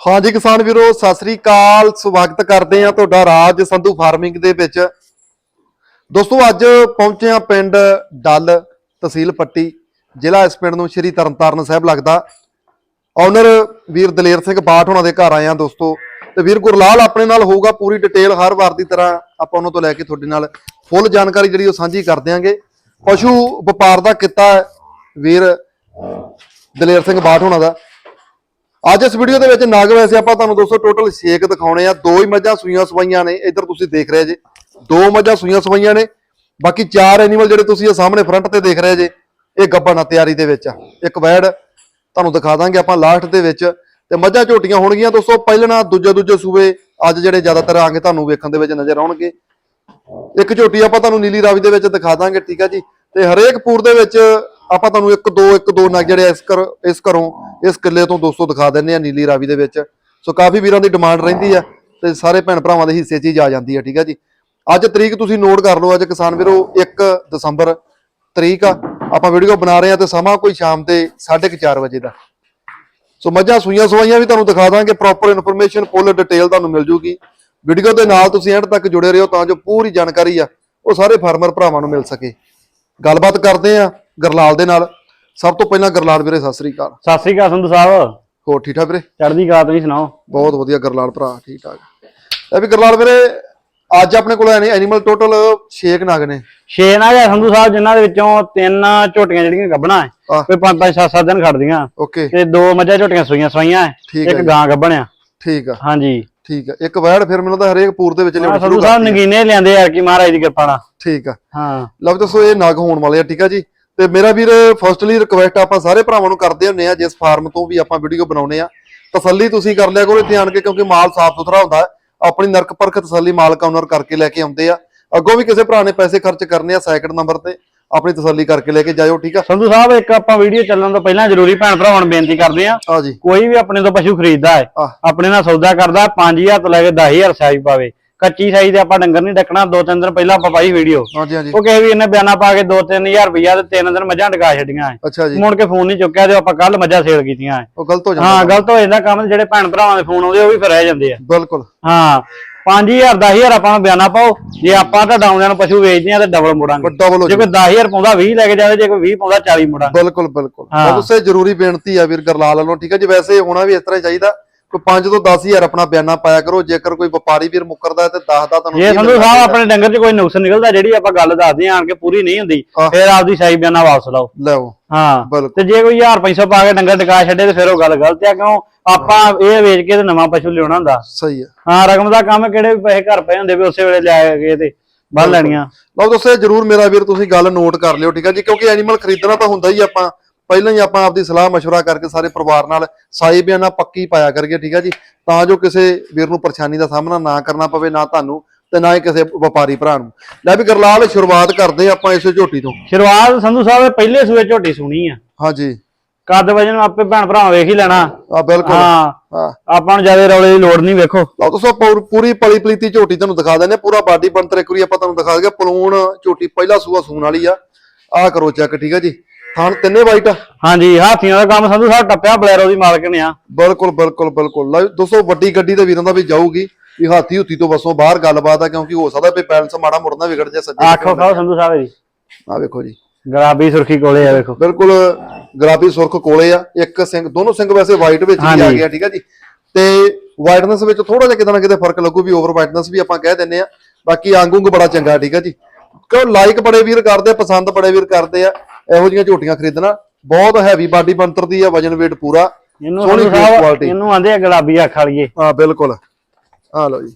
ਹਾਂਜੀ ਕਿਸਾਨ ਵੀਰੋ, ਸਤਿ ਸ੍ਰੀ ਅਕਾਲ। ਸਵਾਗਤ ਕਰਦੇ ਆ ਤੁਹਾਡਾ ਰਾਜ ਸੰਧੂ ਫਾਰਮਿੰਗ ਦੇ ਵਿੱਚ। ਦੋਸਤੋ, ਅੱਜ ਪਹੁੰਚੇ ਆ ਪਿੰਡ ਡੱਲ ਤਹਿਸੀਲ ਪੱਟੀ, ਜ਼ਿਲ੍ਹਾ ਇਸ ਪਿੰਡ ਨੂੰ ਸ਼੍ਰੀ ਤਰਨਤਾਰਨ ਸਾਹਿਬ ਲੱਗਦਾ। ਓਨਰ ਵੀਰ ਦਲੇਰ ਸਿੰਘ ਬਾਠ ਹੋਣਾ ਦੇ ਘਰ ਆਏ ਆ ਦੋਸਤੋ। ਤੇ ਵੀਰ ਗੁਰਲਾਲ ਆਪਣੇ ਨਾਲ ਹੋਊਗਾ ਪੂਰੀ ਡਿਟੇਲ ਹਰ ਵਾਰ ਦੀ ਤਰ੍ਹਾਂ ਆਪਾਂ ਉਹਨਾਂ ਤੋਂ ਲੈ ਕੇ ਤੁਹਾਡੇ ਨਾਲ ਫੁੱਲ ਜਾਣਕਾਰੀ ਜਿਹੜੀ ਉਹ ਸਾਂਝੀ ਕਰ ਦਿਆਂਗੇ। ਪਸ਼ੂ ਵਪਾਰ ਦਾ ਕਿੱਤਾ ਹੈ ਵੀਰ ਦਲੇਰ ਸਿੰਘ ਬਾਠ ਹੋਣਾ ਦਾ। ਅੱਜ ਇਸ ਵੀਡੀਓ ਦੇ ਵਿੱਚ ਨਗ ਵੈਸੇ ਆਪਾਂ ਤੁਹਾਨੂੰ ਦੋਸਤੋ ਟੋਟਲ 6 ਦਿਖਾਉਣੇ ਆ। ਦੋ ਹੀ ਮੱਝਾਂ ਸੂਈਆਂ ਸਵਾਈਆਂ ਨੇ। ਇੱਧਰ ਤੁਸੀਂ ਦੇਖ ਰਹੇ ਜੇ। ਦੋ ਮੱਝਾਂ ਸੂਈਆਂ ਸਵਾਈਆਂ ਨੇ। ਬਾਕੀ ਚਾਰ ਐਨੀਮਲ ਜਿਹੜੇ ਤੁਸੀਂ ਇਹ ਸਾਹਮਣੇ ਫਰੰਟ ਤੇ ਦੇਖ ਰਹੇ ਜੇ, ਇਹ ਗੱਬਣ ਆ ਤਿਆਰੀ ਦੇ ਵਿੱਚ ਆ। ਇੱਕ ਵੈੜ, ਤੁਹਾਨੂੰ ਦਿਖਾ ਦਾਂਗੇ ਆਪਾਂ ਲਾਸਟ ਦੇ ਵਿੱਚ। ਤੇ ਮੱਝਾਂ ਝੋਟੀਆਂ ਹੋਣਗੀਆਂ ਦੋਸਤੋ, ਪਹਿਲਣਾ ਦੂਜੇ ਦੂਜੇ ਸੂਬੇ ਅੱਜ ਜਿਹੜੇ ਜ਼ਿਆਦਾਤਰ ਆਂਗੇ ਤੁਹਾਨੂੰ ਵੇਖਣ ਦੇ ਵਿੱਚ ਨਜ਼ਰ ਆਉਣਗੇ। ਇੱਕ ਝੋਟੀ ਆਪਾਂ ਤੁਹਾਨੂੰ ਨੀਲੀ ਰਾਵੀ ਦੇ ਵਿੱਚ ਦਿਖਾ ਦਾਂਗੇ, ਠੀਕ ਹੈ ਜੀ। ਤੇ ਹਰੇਕ ਪੂਰ ਦੇ ਵਿੱਚ ਆਪਾਂ ਤੁਹਾਨੂੰ ਇੱਕ ਦੋ ਇੱਕ ਦੋ ਨਗ ਜਿਹੜੇ ਇਸ ਕਰ ਇਸ ਘਰੋਂ, ਇਸ ਕਿੱਲੇ ਤੋਂ ਦੋਸਤੋ ਦਿਖਾ ਦਿੰਨੇ ਆ ਨੀਲੀ ਰਾਵੀ ਦੇ ਵਿੱਚ। ਸੋ ਕਾਫੀ ਵੀਰਾਂ ਦੀ ਡਿਮਾਂਡ ਰਹਿੰਦੀ ਆ ਤੇ ਸਾਰੇ ਭੈਣ ਭਰਾਵਾਂ ਦੇ ਹਿੱਸੇ 'ਚ ਹੀ ਜਾ ਜਾਂਦੀ ਆ, ਠੀਕ ਹੈ ਜੀ? ਅੱਜ ਤਰੀਕ ਤੁਸੀਂ ਨੋਟ ਕਰ ਲਓ, ਅੱਜ ਕਿਸਾਨ ਵੀਰੋ 1 ਦਸੰਬਰ ਤਰੀਕ ਆ। ਆਪਾਂ ਵੀਡੀਓ ਬਣਾ ਰਹੇ ਆ ਤੇ ਸਮਾਂ ਕੋਈ ਸ਼ਾਮ ਦੇ 4:30 ਵਜੇ ਦਾ। ਸੋ ਮੱਝਾਂ ਸੂਈਆਂ ਸਵਾਈਆਂ ਵੀ ਤੁਹਾਨੂੰ ਦਿਖਾ ਦਾਂਗੇ ਪ੍ਰੋਪਰ ਇਨਫੋਰਮੇਸ਼ਨ ਫੁੱਲ ਡਿਟੇਲ ਤੁਹਾਨੂੰ ਮਿਲ ਜੂਗੀ। ਵੀਡੀਓ ਦੇ ਨਾਲ ਤੁਸੀਂ ਐਂਡ ਤੱਕ ਜੁੜੇ ਰਹੋ ਤਾਂ ਜੋ ਪੂਰੀ ਜਾਣਕਾਰੀ ਆ, ਉਹ ਸਾਰੇ ਫਾਰਮਰ ਭਰਾਵਾਂ ਨੂੰ ਮਿਲ ਸਕੇ। ਗੱਲਬਾਤ ਕਰਦੇ ਆ ਗਰਲਾਲ ਦੇ ਨਾਲ। ਸਭ ਤੋਂ ਪਹਿਲਾਂ ਗਰਲਾਲ ਵੀਰੇ ਸਤਿ ਸ੍ਰੀ ਅਕਾਲ। ਸਤਿ ਸ੍ਰੀ ਅਕਾਲ ਸੰਧੂ ਸਾਹਿਬ। ਹੋਰ ਠੀਕ ਠਾਕ ਵੀਰੇ? ਚੜ੍ਹਦੀ ਕਲਾ ਤੁਸੀਂ ਸੁਣਾਓ? ਬਹੁਤ ਵਧੀਆ ਗਰਲਾਲ ਭਰਾ ਠੀਕ ਠਾਕ। ਇਹ ਵੀ ਗਰਲਾਲ ਵੀਰੇ ਅੱਜ ਆਪਣੇ ਕੋਲ ਐਨੀਮਲ ਟੋਟਲ 6 ਨਗ ਨੇ। ਛੇ ਨਾ ਗਿਆ ਸੰਧੂ ਸਾਹਿਬ ਜਿਨ੍ਹਾਂ ਦੇ ਵਿੱਚੋਂ ਤਿੰਨ ਝੋਟੀਆਂ ਜਿਹੜੀਆਂ ਗੱਭਣਾ ਹੈ। ਕੋਈ ਪੰਜ ਪੰਜ ਸੱਤ ਸੱਤ ਦਿਨ ਖੜਦੀਆਂ। ਓਕੇ। ਤੇ ਦੋ ਮੱਝਾਂ ਝੋਟੀਆਂ ਸੂਈਆਂ ਸਵਾਈਆਂ ਹੈ ਹੈ ਇੱਕ। ਗਾਂ ਗੱਭਣਿਆ ਠੀਕ ਆ। ਹਾਂਜੀ। ਠੀਕ ਆ। ਇੱਕ ਵੈੜ ਫਿਰ ਮੈਨੂੰ ਤਾਂ ਹਰੇਕ ਪੂਰ ਦੇ ਵਿੱਚ ਲਿਆਉਣੀ ਸੰਧੂ ਸ਼ੁਰੂ ਸਾਹਿਬ। ਨਗੀਨੇ ਲਿਆਂਦੇ ਆ ਕਿ ਮਹਾਰਾਜ ਦੀ ਕਿਰਪਾ ਨਾਲ। ਠੀਕ ਆ। ਹਾਂ। ਲਓ ਦੱਸੋ ਇਹ ਨਗ ਹੋਣ ਵਾਲੇ ਆ ਠੀਕ ਆ ਜੀ? ਤੇ ਮੇਰਾ ਵੀਰ ਫਰਸਟਲੀ ਰਿਕਵੈਸਟ ਆਪਾਂ ਸਾਰੇ ਭਰਾਵਾਂ ਨੂੰ ਕਰਦੇ ਹੁੰਨੇ ਆ ਜਿਸ ਫਾਰਮ ਤੋਂ ਵੀ ਆਪਾਂ ਵੀਡੀਓ ਬਣਾਉਨੇ ਆ। ਤਸੱਲੀ ਤੁਸੀਂ ਕਰ ਲਿਆ ਕਰੋ ਇੱਥੇ ਆਣ ਕੇ ਕਿਉਂਕਿ ਮਾਲ ਸਾਫ਼ ਸੁਥਰਾ ਹੁੰਦਾ। ਆਪਣੀ ਨਰਕ ਪਰਖ ਤਸੱਲੀ ਮਾਲਕ ਓਨਰ ਕਰਕੇ ਲੈ ਕੇ ਆਉਂਦੇ ਆ। ਅੱਗੋਂ ਵੀ ਕਿਸੇ ਭਰਾ ਨੇ ਪੈਸੇ ਖਰਚ ਕਰਨੇ ਆ ਸੈਕਿੰਡ ਨੰਬਰ ਤੇ ਆਪਣੀ ਤਸੱਲੀ ਕਰਕੇ ਲੈ ਕੇ ਜਾਇਓ ਠੀਕ ਆ? ਸੰਧੂ ਸਾਹਿਬ ਇੱਕ ਆਪਾਂ ਵੀਡੀਓ ਚੱਲਣ ਤੋਂ ਪਹਿਲਾਂ ਜ਼ਰੂਰੀ ਭੈਣ ਭਰਾਵਾਂ ਨੂੰ ਬੇਨਤੀ ਕਰਦੇ ਆ। ਆ ਜੀ। ਕੋਈ ਵੀ ਆਪਣੇ ਤੋਂ ਪਸ਼ੂ ਖਰੀਦਦਾ ਹੈ। ਆਪਣੇ ਨਾਲ ਸੌਦਾ ਕਰਦਾ 5000 ਤੋਂ ਲੈ ਕੇ 10000 ਸਾਈਜ਼ ਪਾਵੇ। ਕੱਚੀ ਸਾਈਜ਼ ਦੇ ਆਪਾਂ ਡੰਗਰ ਨਹੀਂ ਡੱਕਣਾ ਦੋ ਤਿੰਨ ਦਿਨ ਪਹਿਲਾਂ ਆਪਾਂ ਪਾਈ ਵੀਡੀਓ ਹਾਂਜੀ ਹਾਂਜੀ। ਉਹ ਕਿਸੇ ਵੀ ਇਹਨੇ ਬਿਆਨਾ ਪਾ ਕੇ 2-3000 ਰੁਪਈਆ ਤੇ ਤਿੰਨ ਦਿਨ ਮੱਝਾਂ ਟਕਾ ਛੱਡੀਆਂ ਅੱਛਾ ਜੀ। ਮੁੜ ਕੇ ਫੋਨ ਨਹੀਂ ਚੁੱਕਿਆ ਤੇ ਆਪਾਂ ਕੱਲ ਮੱਝਾਂ ਸੇਲ ਕੀਤੀਆਂ ਉਹ ਗਲਤ ਹੋ ਜਾਂਦਾ ਹਾਂ ਗਲਤ ਹੋ ਜਾਂਦਾ ਕੰਮ ਜਿਹੜੇ ਭੈਣ ਭਰਾਵਾਂ ਦੇ ਫੋਨ ਆਉਂਦੇ ਉਹ ਵੀ ਫਿਰ ਰਹਿ ਜਾਂਦੇ ਆ। ਬਿਲਕੁਲ। ਹਾਂ 5000 10000 ਆਪਾਂ ਨੂੰ ਬਿਆਨਾ ਪਾਓ। ਜੇ ਆਪਾਂ ਤਾਂ ਡਾਉਂਦਿਆਂ ਨੂੰ ਪਸ਼ੂ ਵੇਚਦੇ ਆ ਤੇ ਡਬਲ ਮੁੜਾਂਗੇ। ਜੇ ਕੋਈ 10000 ਪਾਉਂਦਾ 20 ਲੈ ਕੇ ਜਾਵੇ ਜੇ ਕੋਈ 20 ਪਾਉਂਦਾ 40 ਮੁੜਾਂਗੇ। ਬਿਲਕੁਲ ਬਿਲਕੁਲ। ਬਸ ਉਸੇ ਜ਼ਰੂਰੀ ਬੇਨਤੀ ਆ ਵੀਰ ਗਰਲਾਲ ਵੱਲੋਂ ਠੀਕ ਹੈ ਜੀ? ਵੈਸੇ ਹੋਣਾ ਵੀ ਇਸ ਤਰ੍ਹਾਂ ਚਾਹੀਦਾ। ਕੋਈ 5 ਤੋਂ 10000 ਆਪਣਾ ਬਿਆਨਾ ਪਾਇਆ ਕਰੋ ਜੇਕਰ ਕੋਈ ਵਪਾਰੀ ਵੀਰ ਮੁੱਕਰਦਾ ਤੇ 10 ਦਾ ਤੁਹਾਨੂੰ ਜੇ ਸੰਧੂ ਸਾਹਿਬ। ਆਪਣੇ ਡੰਗਰ 'ਚ ਕੋਈ ਨੁਕਸ ਨਿਕਲਦਾ ਜਿਹੜੀ ਆਪਾਂ ਗੱਲ ਦੱਸਦੇ ਆਂ ਆਣ ਕੇ ਪੂਰੀ ਨਹੀਂ ਹੁੰਦੀ। ਫਿਰ ਆਪਦੀ ਸਾਈ ਬਿਆਨਾ ਵਾਪਸ ਲਾਓ। ਲੈਓ। ਹਾਂ। ਤੇ ਜੇ ਕੋਈ 1500 ਪਾ ਕੇ ਡੰਗਰ ਟਕਾ ਛੱਡੇ ਤੇ ਫਿਰ ਉਹ ਗੱਲ ਗਲਤ ਆ ਕਿਉਂ? ਆਪਾਂ ਇਹ ਵੇਚ ਕੇ ਤੇ ਨਵਾਂ ਪਸ਼ੂ ਲਿਆਉਣਾ ਹੁੰਦਾ। ਸਹੀ ਹੈ। ਹਾਂ ਰਕਮ ਦਾ ਕੰਮ ਕਿਹੜੇ ਵੀ ਪੈਸੇ ਘਰ ਪਏ ਹੁੰਦੇ ਵੀ ਉਸੇ ਵੇਲੇ ਲਿਆ ਕੇ ਤੇ ਬੰਨ ਲੈਣੀਆਂ। ਲਓ ਦੋਸਤੋ ਜ਼ਰੂਰ ਮੇਰਾ ਵੀਰ ਤੁਸੀਂ ਗੱਲ ਨੋਟ ਕਰ ਲਿਓ ਠੀਕ ਹੈ ਜੀ? ਕਿਉਂਕਿ ਐਨੀਮਲ ਖਰੀਦਣਾ ਤਾਂ ਹੁੰਦਾ ਹੀ ਆਪਾਂ। ਪਹਿਲਾਂ ਹੀ ਆਪਾਂ ਆਪਦੀ ਸਲਾਹ مشورہ ਕਰਕੇ ਸਾਰੇ ਪਰਿਵਾਰ ਨਾਲ ਸਾਈ ਬਿਆਨਾ ਪੱਕੀ ਪਾਇਆ ਕਰੀਏ ਠੀਕ ਹੈ ਜੀ ਤਾਂ ਜੋ ਕਿਸੇ ਵੀਰ ਨੂੰ ਪਰੇਸ਼ਾਨੀ ਦਾ ਸਾਹਮਣਾ ਨਾ ਕਰਨਾ ਪਵੇ ਨਾ ਤੁਹਾਨੂੰ ਤੇ ਨਾ ਹੀ ਕਿਸੇ ਵਪਾਰੀ ਭਰਾ ਨੂੰ ਲੈ ਵੀ ਗਰਲਾਲ ਸ਼ੁਰੂਆਤ ਕਰਦੇ ਆਪਾਂ ਇਸੇ ਝੋਟੀ ਤੋਂ ਸ਼ੁਰੂਆਤ ਸੰਧੂ ਸਾਹਿਬ ਦੇ ਪਹਿਲੇ ਸੂਏ ਝੋਟੀ ਸੁਣੀ ਆ ਹਾਂਜੀ ਕੱਦ ਵਜਨ ਆਪੇ ਭੈਣ ਭਰਾ ਵੇਖ ਹੀ ਲੈਣਾ ਆ ਬਿਲਕੁਲ ਹਾਂ ਹਾਂ ਆਪਾਂ ਨੂੰ ਜਿਆਦਾ ਰੌਲੇ ਦੀ ਲੋੜ ਨਹੀਂ ਵੇਖੋ ਲਓ ਦੋਸਤੋ ਪੂਰ- ਪੂਰੀ ਪਲੀ ਪਲੀਤੀ ਝੋਟੀ ਤੁਹਾਨੂੰ ਦਿਖਾ ਦਿੰਦੇ ਹਾਂ। ਪੂਰਾ ਬਾਡੀ ਬਣਤਰ ਇੱਕ ਵਾਰੀ ਆਪਾਂ ਤੁਹਾਨੂੰ ਦਿਖਾ ਦਈਏ ਪਲੂਣ ਝੋਟੀ ਪਹਿਲਾ ਸੂਆ ਸੂਣ ਵਾਲੀ ਆ ਆਹ ਕਰੋ ਚੈੱਕ ਠੀਕ ਹੈ ਜੀ ਥਣ ਤਿੰਨੇ ਵਾਈਟ ਆ। ਹਾਂਜੀ ਹਾਥੀਆਂ ਦਾ ਕੰਮ ਸੰਧੂ ਸਾਹਿਬ ਟੱਪਿਆ ਬਲੈਰੋ ਦੀ ਮਾਲਕ ਨੇ ਆ ਬਿਲਕੁਲ ਬਿਲਕੁਲ ਬਿਲਕੁਲ। ਲਓ ਦੋਸਤੋ ਵੱਡੀ ਗੱਡੀ ਤੇ ਵੀਰਾਂ ਦਾ ਵੀ ਜਾਊਗੀ ਵੀ ਹਾਥੀ ਹੁੱਤੀ ਤੋਂ ਬਸੋਂ ਬਾਹਰ ਗੱਲਬਾਤ ਆ ਕਿਉਂਕਿ ਹੋ ਸਕਦਾ ਵੀ ਬੈਲੈਂਸ ਮਾੜਾ ਮੁੜਨਾ ਵਿਗੜ ਜਾ ਸੱਜੇ ਆਖੋ ਖਾਓ ਸੰਧੂ ਸਾਹਿਬ ਜੀ। ਆ ਵੇਖੋ ਜੀ। ਗੁਲਾਬੀ ਸੁਰਖੀ ਕੋਲੇ ਆ ਵੇਖੋ। ਬਿਲਕੁਲ ਗੁਲਾਬੀ ਸੁਰਖ ਕੋਲੇ ਆ। ਇੱਕ ਸਿੰਘ ਦੋਨੋਂ ਸਿੰਘ ਵੈਸੇ ਵਾਈਟ ਵਿੱਚ ਵੀ ਆ। ਗਿਆ ਠੀਕ ਹੈ ਜੀ। ਤੇ ਵਾਈਟਨੈਸ ਵਿੱਚ ਥੋੜਾ ਜਿਹਾ ਕਿਤੇ ਨਾ ਕਿਤੇ ਫ਼ਰਕ ਲੱਗੂ ਵੀ ਓਵਰ ਵਾਈਟਨੈਸ ਵੀ ਆਪਾਂ ਕਹਿ ਦਿੰਨੇ ਆ। ਬਾਕੀ ਅੰਗੂੰਗ ਬੜਾ ਚੰਗਾ ਠੀਕ ਹੈ ਜੀ। ਕਿਉਂ ਲਾਈਕ ਬੜੇ ਵੀਰ ਕਰਦੇ ਆ ਪਸੰਦ ਬੜੇ ਵੀਰ ਕਰਦੇ ਆ। ਇਹੋ ਜਿਹੀਆਂ ਝੋਟੀਆਂ ਖਰੀਦਣਾ ਬਹੁਤ ਹੈਵੀ ਬਾਡੀ ਬਣਤਰ ਦੀ ਆ ਵਜਨ weight ਪੂਰਾ ਇਹਨੂੰ ਸੋਹਣੀ ਆਂਦੇ ਆ ਗੁਲਾਬੀ ਅੱਖ ਵਾਲੀਏ। ਹਾਂ ਬਿਲਕੁਲ। ਆ ਲਓ ਜੀ।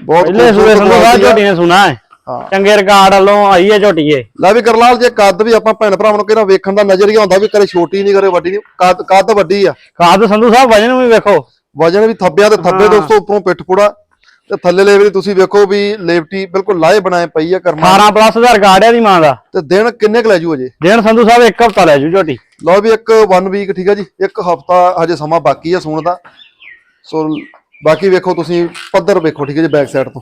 ਬਹੁਤ ਪਹਿਲੇ ਸੂਏ ਖੂਬਸੂਰਤ ਸੰਧੂ ਸਾਹਿਬ quality ਆ। ਝੋਟੀ ਨੇ ਸੁਣਾ ਹੈ। ਹਾਂ। ਚੰਗੇ ਰਿਕਾਰਡ ਵੱਲੋਂ ਆਈ ਹੈ ਝੋਟੀ ਇਹ ਲੈ ਵੀ ਕਰਲਾਲ ਜੇ ਕੱਦ ਵੀ ਆਪਾਂ ਭੈਣ ਭਰਾਵਾਂ ਨੂੰ ਕਿਹੜਾ ਵੇਖਣ ਦਾ ਨਜ਼ਰੀਆ ਹੁੰਦਾ ਵੀ ਕਰੇ ਛੋਟੀ ਨਹੀਂ ਕਰੇ ਵੱਡੀ ਨਹੀਂ ਕੱਦ ਕੱਦ ਵੱਡੀ ਆ। ਖਾਦ ਸੰਧੂ ਸਾਹਿਬ ਵਜਨ ਵੀ ਵੇਖੋ। ਵਜਨ ਵੀ ਥੱਬਿਆ ਤੇ ਥੱਬੇ ਹਾਂ। ਦੋਸਤੋ ਉੱਪਰੋਂ ਪਿੱਠ ਪੂੜਾ। ਤੇ ਥੱਲੇ ਲੇਵਰੀ ਤੁਸੀਂ ਵੇਖੋ ਵੀ ਲੇਵਟੀ ਬਿਲਕੁਲ ਲਾਏ ਬਣਾਏ ਪਈ ਆ ਕਰਮਾ 18 ਪਲੱਸ ਦਾ ਰਿਕਾਰਡ ਹੈ ਦੀ ਮਾਂ ਦਾ। ਤੇ ਦਿਨ ਕਿੰਨੇ ਕੁ ਲੈ ਜੂ ਅਜੇ? ਦਿਨ ਸੰਧੂ ਸਾਹਿਬ ਇੱਕ ਹਫਤਾ ਲੈ ਜੂ ਝੋਟੀ। ਲਓ ਵੀ ਇੱਕ 1 ਵੀਕ ਠੀਕ ਆ ਜੀ? ਇੱਕ ਹਫਤਾ ਹਜੇ ਸਮਾਂ ਬਾਕੀ ਆ ਸੂਣ ਦਾ। ਸੋ ਬਾਕੀ ਵੇਖੋ ਤੁਸੀਂ ਪੱਧਰ ਵੇਖੋ ਠੀਕ ਹੈ ਜੀ ਬੈਕ ਸਾਈਡ ਤੋਂ।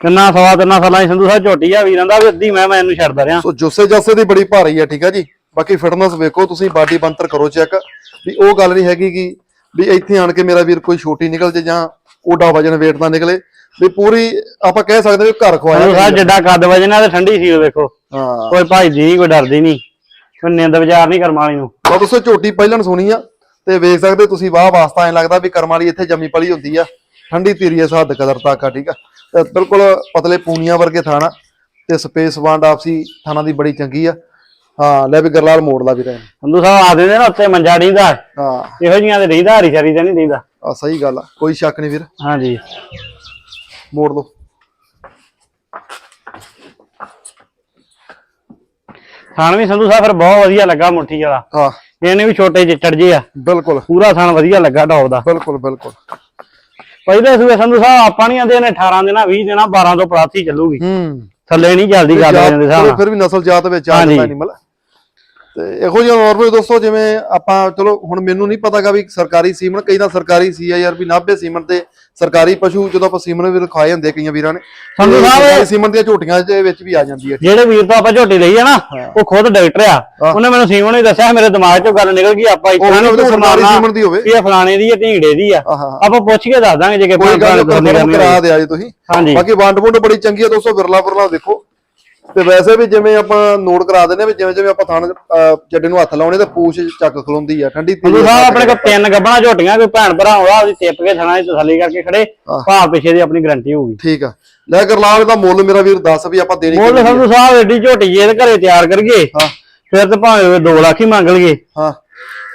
ਕਿੰਨਾ ਸਵਾ ਤਿੰਨਾਂ ਸਾਲਾਂ ਦੀ ਸੰਧੂ ਸਾਹਿਬ ਝੋਟੀ ਆ ਵੀਰਾਂ ਦਾ ਵੀ ਅੱਧੀ ਮੈਂ ਮੈਂ ਇਹਨੂੰ ਛੱਡਦਾ ਰਿਹਾ। ਸੋ ਜੁੱਸੇ ਜਾਸੇ ਦੀ ਬੜੀ ਭਾਰੀ ਆ ਠੀਕ ਆ ਜੀ? ਬਾਕੀ ਫਿਟਨੈਸ ਵੇਖੋ ਤੁਸੀਂ ਬਾਡੀ ਬੰਤਰ ਕਰੋ ਚੈੱਕ ਵੀ ਉਹ ਗੱਲ ਨਹੀਂ ਹੈਗੀ ਕਿ ਵੀ ਇੱਥੇ ਆਣ ਕੇ ਮੇਰਾ ਵੀਰ ਕੋਈ ਛੋਟੀ ਨਿਕਲ ਜੇ ਜਾਂ ਓਡਾ ਵਜਨ weight ਨਾ ਨਿਕਲੇ ਵੀ ਪੂਰੀ ਆਪਾਂ ਕਹਿ ਸਕਦੇ ਵੀ ਘਰ ਖਵਾਇਆ ਸਾਹਿਬ ਜਿੱਡਾ ਕੱਦ ਵਜਣਾ ਤੇ ਠੰਡੀ ਸੀ ਵੇਖੋ। ਹਾਂ। ਕੋਈ ਭਾਈ ਜੀ ਕੋਈ ਡਰਦੀ ਨਹੀਂ। ਕੋਈ ਨਿੰਦ ਵਿਚਾਰ ਨਹੀਂ ਕਰਮ ਵਾਲੀ ਨੂੰ। ਤਾਂ ਦੋਸਤੋ ਝੋਟੀ ਪਹਿਲਣ ਸੁਣੀ ਆ ਤੇ ਵੇਖ ਸਕਦੇ ਤੁਸੀਂ ਵਾਹ ਵਾਸਤਾ ਐ ਲੱਗਦਾ ਵੀ ਕਰਮ ਵਾਲੀ ਇੱਥੇ ਜੰਮੀ ਪਲੀ ਹੁੰਦੀ ਆ। ਠੰਡੀ ਤੀਰੀ ਐ ਹੱਦ ਕਦਰ ਤੱਕ ਆ ਠੀਕ ਆ? ਤੇ ਬਿਲਕੁਲ ਪਤਲੇ ਪੂਨੀਆਂ ਵਰਗੇ ਥਾਣਾ ਤੇ ਸਪੇਸ ਵੰਡ ਆਪਸੀ ਥਾਣਾ ਦੀ ਬੜੀ ਚੰਗੀ ਆ। ਹਾਂ ਲੈ ਵੀ ਗਰਲਾਲ ਮੋੜ ਲਾ ਵੀ ਰਹੇ ਸੰਧੂ ਸਾਹਿਬ ਆ ਦਿੰਦੇ ਨਾ ਉੱਤੇ ਮੰਜਾ ਢੀਂਦਾ ਹਾਂ। ਇਹੋ ਜੀਆਂ ਤੇ ਰਹਿੰਦਾ ਹਰੀ ਸ਼ਰੀ ਤੇ ਨਹੀਂ ਰਹਿੰਦਾ ਆ ਸਹੀ ਗੱਲ ਆ ਕੋਈ ਸ਼ੱਕ ਨਹੀਂ ਵੀਰ। ਹਾਂਜੀ। ਮੋੜ ਲਓ। ਥਣ ਵੀ ਸੰਧੂ ਸਾਹਿਬ ਫਿਰ ਬਹੁਤ ਵਧੀਆ ਲੱਗਾ ਮੁੱਠੀ ਵਾਲਾ। ਹਾਂ। ਇਹਨੇ ਵੀ ਛੋਟੇ ਚਿੱਟੜ ਜੇ ਆ। ਬਿਲਕੁਲ। ਪੂਰਾ ਥਣ ਵਧੀਆ ਲੱਗਾ ਡੌਬ ਦਾ। ਬਿਲਕੁਲ ਬਿਲਕੁਲ। ਪਹਿਲੇ ਸੂਏ ਸੰਧੂ ਸਾਹਿਬ ਆਪਾਂ ਨਹੀਂ ਆਂਦੇ ਨੇ 18 ਦਿਨਾਂ 20 ਦਿਨਾਂ 12 ਤੋਂ ਹੀ ਚੱਲੂਗੀ। ਹੂੰ। ਥੱਲੇ ਨਹੀਂ ਚੱਲਦੀ ਗੱਲ ਜਾਂਦੇ ਚਲੋ ਸਾਹ ਫਿਰ ਵੀ ਨਸਲ ਜਾਤ ਵਿੱਚ ਆ। ਜਾਂਦਾ ਐਨੀਮਲ ਤੇ ਇਹੋ ਜਿਹਾ ਨਾਰਮਲ ਦੋਸਤੋ ਜਿਵੇਂ ਆਪਾਂ ਚਲੋ ਹੁਣ ਮੈਨੂੰ ਨਹੀਂ ਪਤਾਗਾ ਵੀ ਸਰਕਾਰੀ ਸੀਮਨ ਕਈ ਤਾਂ ਸਰਕਾਰੀ ਆ ਵੀ ਨਾਭੇ ਸੀਮਨ ਤੇ ਸਰਕਾਰੀ ਪਸ਼ੂ ਜਦੋਂ ਆਪਾਂ ਸੀਮਨ ਵੀ ਰਖਾਏ ਹੁੰਦੇ ਕਈਆਂ ਵੀਰਾਂ ਨੇ ਸੰਧੂ ਸਾਹਿਬ- ਸੀਮਨ ਦੀਆਂ ਝੋਟੀਆਂ ਦੇ ਵਿੱਚ ਵੀ ਆ ਜਾਂਦੀ ਹੈ। ਜਿਹੜੇ ਵੀਰ ਤੋਂ ਆਪਾਂ ਝੋਟੀ ਲਈ ਆ ਨਾ ਉਹ ਖੁਦ ਡਾਕਟਰ ਆ। ਹਾਂ। ਉਹਨੇ ਮੈਨੂੰ ਸੀਮਨ ਨੇ ਦੱਸਿਆ ਮੇਰੇ ਦਿਮਾਗ 'ਚੋਂ ਗੱਲ ਨਿਕਲ ਗਈ ਆਪਾਂ ਨਹੀਂ ਸਰਕਾਰੀ ਸੀਮਨ ਦੀ ਹੋਵੇ। ਇਹ ਫਲਾਣੇ ਦੀ ਹੈ ਢੀਂਗੜੇ ਦੀ ਆ। ਆਪਾਂ ਪੁੱਛ ਕੇ ਦੱਸ ਦਾਂਗੇ ਜੇ ਕਿ ਕੋਈ ਗੱਲ ਕਰਾ। ਦਿਆ ਜੀ ਤੁਸੀਂ। ਹਾਂਜੀ। ਬਾਕੀ ਵੰਡ ਵੁੰਡ ਬੜੀ ਚੰਗੀ ਹੈ ਦੋਸਤੋ ਵਿਰਲਾ ਵਿਰਲਾ ਦੇਖੋ। ਤੇ ਵੈਸੇ ਵੀ ਜਿਵੇਂ ਆਪਾਂ ਨੋਟ ਕਰਾ ਦਿੰਦੇ ਆ ਵੀ ਜਿਵੇਂ ਜਿਵੇਂ ਆਪਾਂ ਥਾਣ ਜੱਡੇ ਨੂੰ ਹੱਥ ਲਾਉਣੇ ਤੇ ਪੂਛ ਚੱਕ ਖਲੋਂਦੀ ਆ ਠੰਡੀ ਸੰਧੂ ਸਾਹਿਬ ਆਪਣੇ ਕੋਲ ਤਿੰਨ ਗੱਬਣਾ ਝੋਟੀਆਂ ਕੋਈ ਭੈਣ ਭਰਾ ਹੋਣਾ ਉਹਦੀ ਟਿੱਪ ਕੇ ਥਣਾ ਦੀ ਤਸੱਲੀ ਕਰਕੇ ਖੜੇ। ਭਾਅ ਪਿੱਛੇ ਦੀ ਆਪਣੀ ਗਰੰਟੀ ਹੋਊਗੀ। ਠੀਕ ਆ। ਲੈ ਗਰਲਾਲ ਦਾ ਮੁੱਲ ਮੇਰਾ ਵੀਰ ਦੱਸ ਵੀ ਆਪਾਂ ਦੇਣੀ ਮੁੱਲ ਆ? ਸੰਧੂ ਸਾਹਿਬ ਏਡੀ ਝੋਟੀ ਜੇ ਘਰੇ ਤਿਆਰ ਕਰੀਏ ਹਾਂ। ਫਿਰ ਤੇ ਭਾਵੇਂ 2 ਲੱਖ ਹੀ ਮੰਗ ਲਈਏ। ਹਾਂ।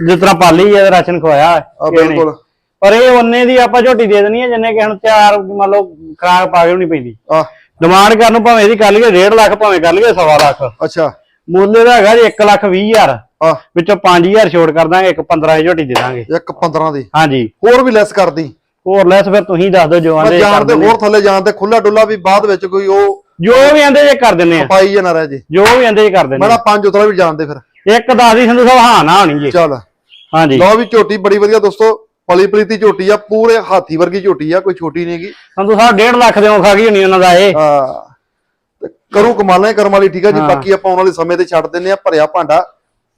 ਜਿਸ ਤਰ੍ਹਾਂ ਪਾਲੀ ਹੈ ਰਾਸ਼ਨ ਖਵਾਇਆ ਆ। ਬਿਲਕੁਲ। ਪਰ ਇਹ ਉਹਨੇ ਦੀ ਆਪਾਂ ਝੋਟੀ ਦੇ ਦੇਣੀ ਹੈ ਜਿੰਨੇ ਕਿ ਹੁਣ ਤਿਆਰ ਮੰਨ ਲਓ ਖਰਾਕ ਪਾ ਕੇ ਨਹੀਂ ਪੈਂਦੀ। ਆ ਡਿਮਾਂਡ ਕਰਨ ਨੂੰ ਭਾਵੇਂ ਇਹਦੀ ਕਰ ਲਈਏ 1.5 ਲੱਖ ਭਾਵੇਂ ਕਰ ਲਈਏ 1.5 ਲੱਖ। ਅੱਛਾ। ਮੁੱਲ ਇਹਦਾ ਹੈਗਾ ਜੀ 1 ਲੱਖ 20 ਹਜ਼ਾਰ। ਆ ਵਿੱਚੋਂ 5000 ਛੋੜ ਕਰ ਦਾਂਗੇ ਇੱਕ 15 ਦੀ ਝੋਟੀ ਦੇ ਦਾਂਗੇ। ਇੱਕ 15 ਦੀ। ਹਾਂਜੀ। ਹੋਰ ਵੀ ਲੈਸ ਕਰਦੀ। ਹੋਰ ਲੈਸ ਫਿਰ ਤੁਸੀਂ ਦੱਸ ਦਿਓ ਜੋ ਮੈਂ ਆਂਦੇ ਜਾਣ ਤੇ ਹੋਰ ਥੱਲੇ ਜਾਣ ਤੇ ਖੁੱਲਾ ਡੁੱਲਾ ਵੀ ਬਾਅਦ ਵਿੱਚ ਕੋਈ ਉਹ ਜੋ ਵੀ ਆਂਦੇ ਜੇ ਕਰ ਦਿੰਨੇ ਆ। ਪਾਈ ਜਾਂ ਨਾ ਰਹਿ ਜੇ। ਜੋ ਵੀ ਆਂਦੇ ਜੇ ਕਰ ਦਿੰਨੇ ਮੈਂ ਪੰਜ ਉਤਰਾ ਵੀ ਜਾਣਦੇ ਫਿਰ। ਇੱਕ ਦੱਸ ਦੀ ਸੰਧੂ ਸਾਹਿਬ ਹਾਂ ਨਾ ਹੋਣੀ ਜੀ। ਚੱਲ। ਹਾਂਜੀ। ਲਓ ਵੀ ਝੋਟੀ ਬੜੀ ਵਧੀਆ ਦੋਸਤੋ। ਪਲੀ ਪਲੀਤੀ ਝੋਟੀ ਆ ਪੂਰੇ ਹਾਥੀ ਵਰਗੀ ਝੋਟੀ ਆ ਕੋਈ ਛੋਟੀ ਨਹੀਂਗੀ ਸੰਧੂ ਸਾਹਿਬ 1.5 ਲੱਖ ਦੇ ਖਾ ਗਈ ਹੋਣੀ ਉਹਨਾਂ ਦਾ ਇਹ? ਤੇ ਕਰੂ ਕਮਾਲਾਂ ਹੀ ਕਰਮ ਵਾਲੀ ਠੀਕ ਆ ਜੀ? ਹਾਂ। ਬਾਕੀ ਆਪਾਂ ਆਉਣ ਵਾਲੇ ਸਮੇਂ ਤੇ ਛੱਡ ਦਿੰਨੇ ਆ ਭਰਿਆ ਭਾਂਡਾ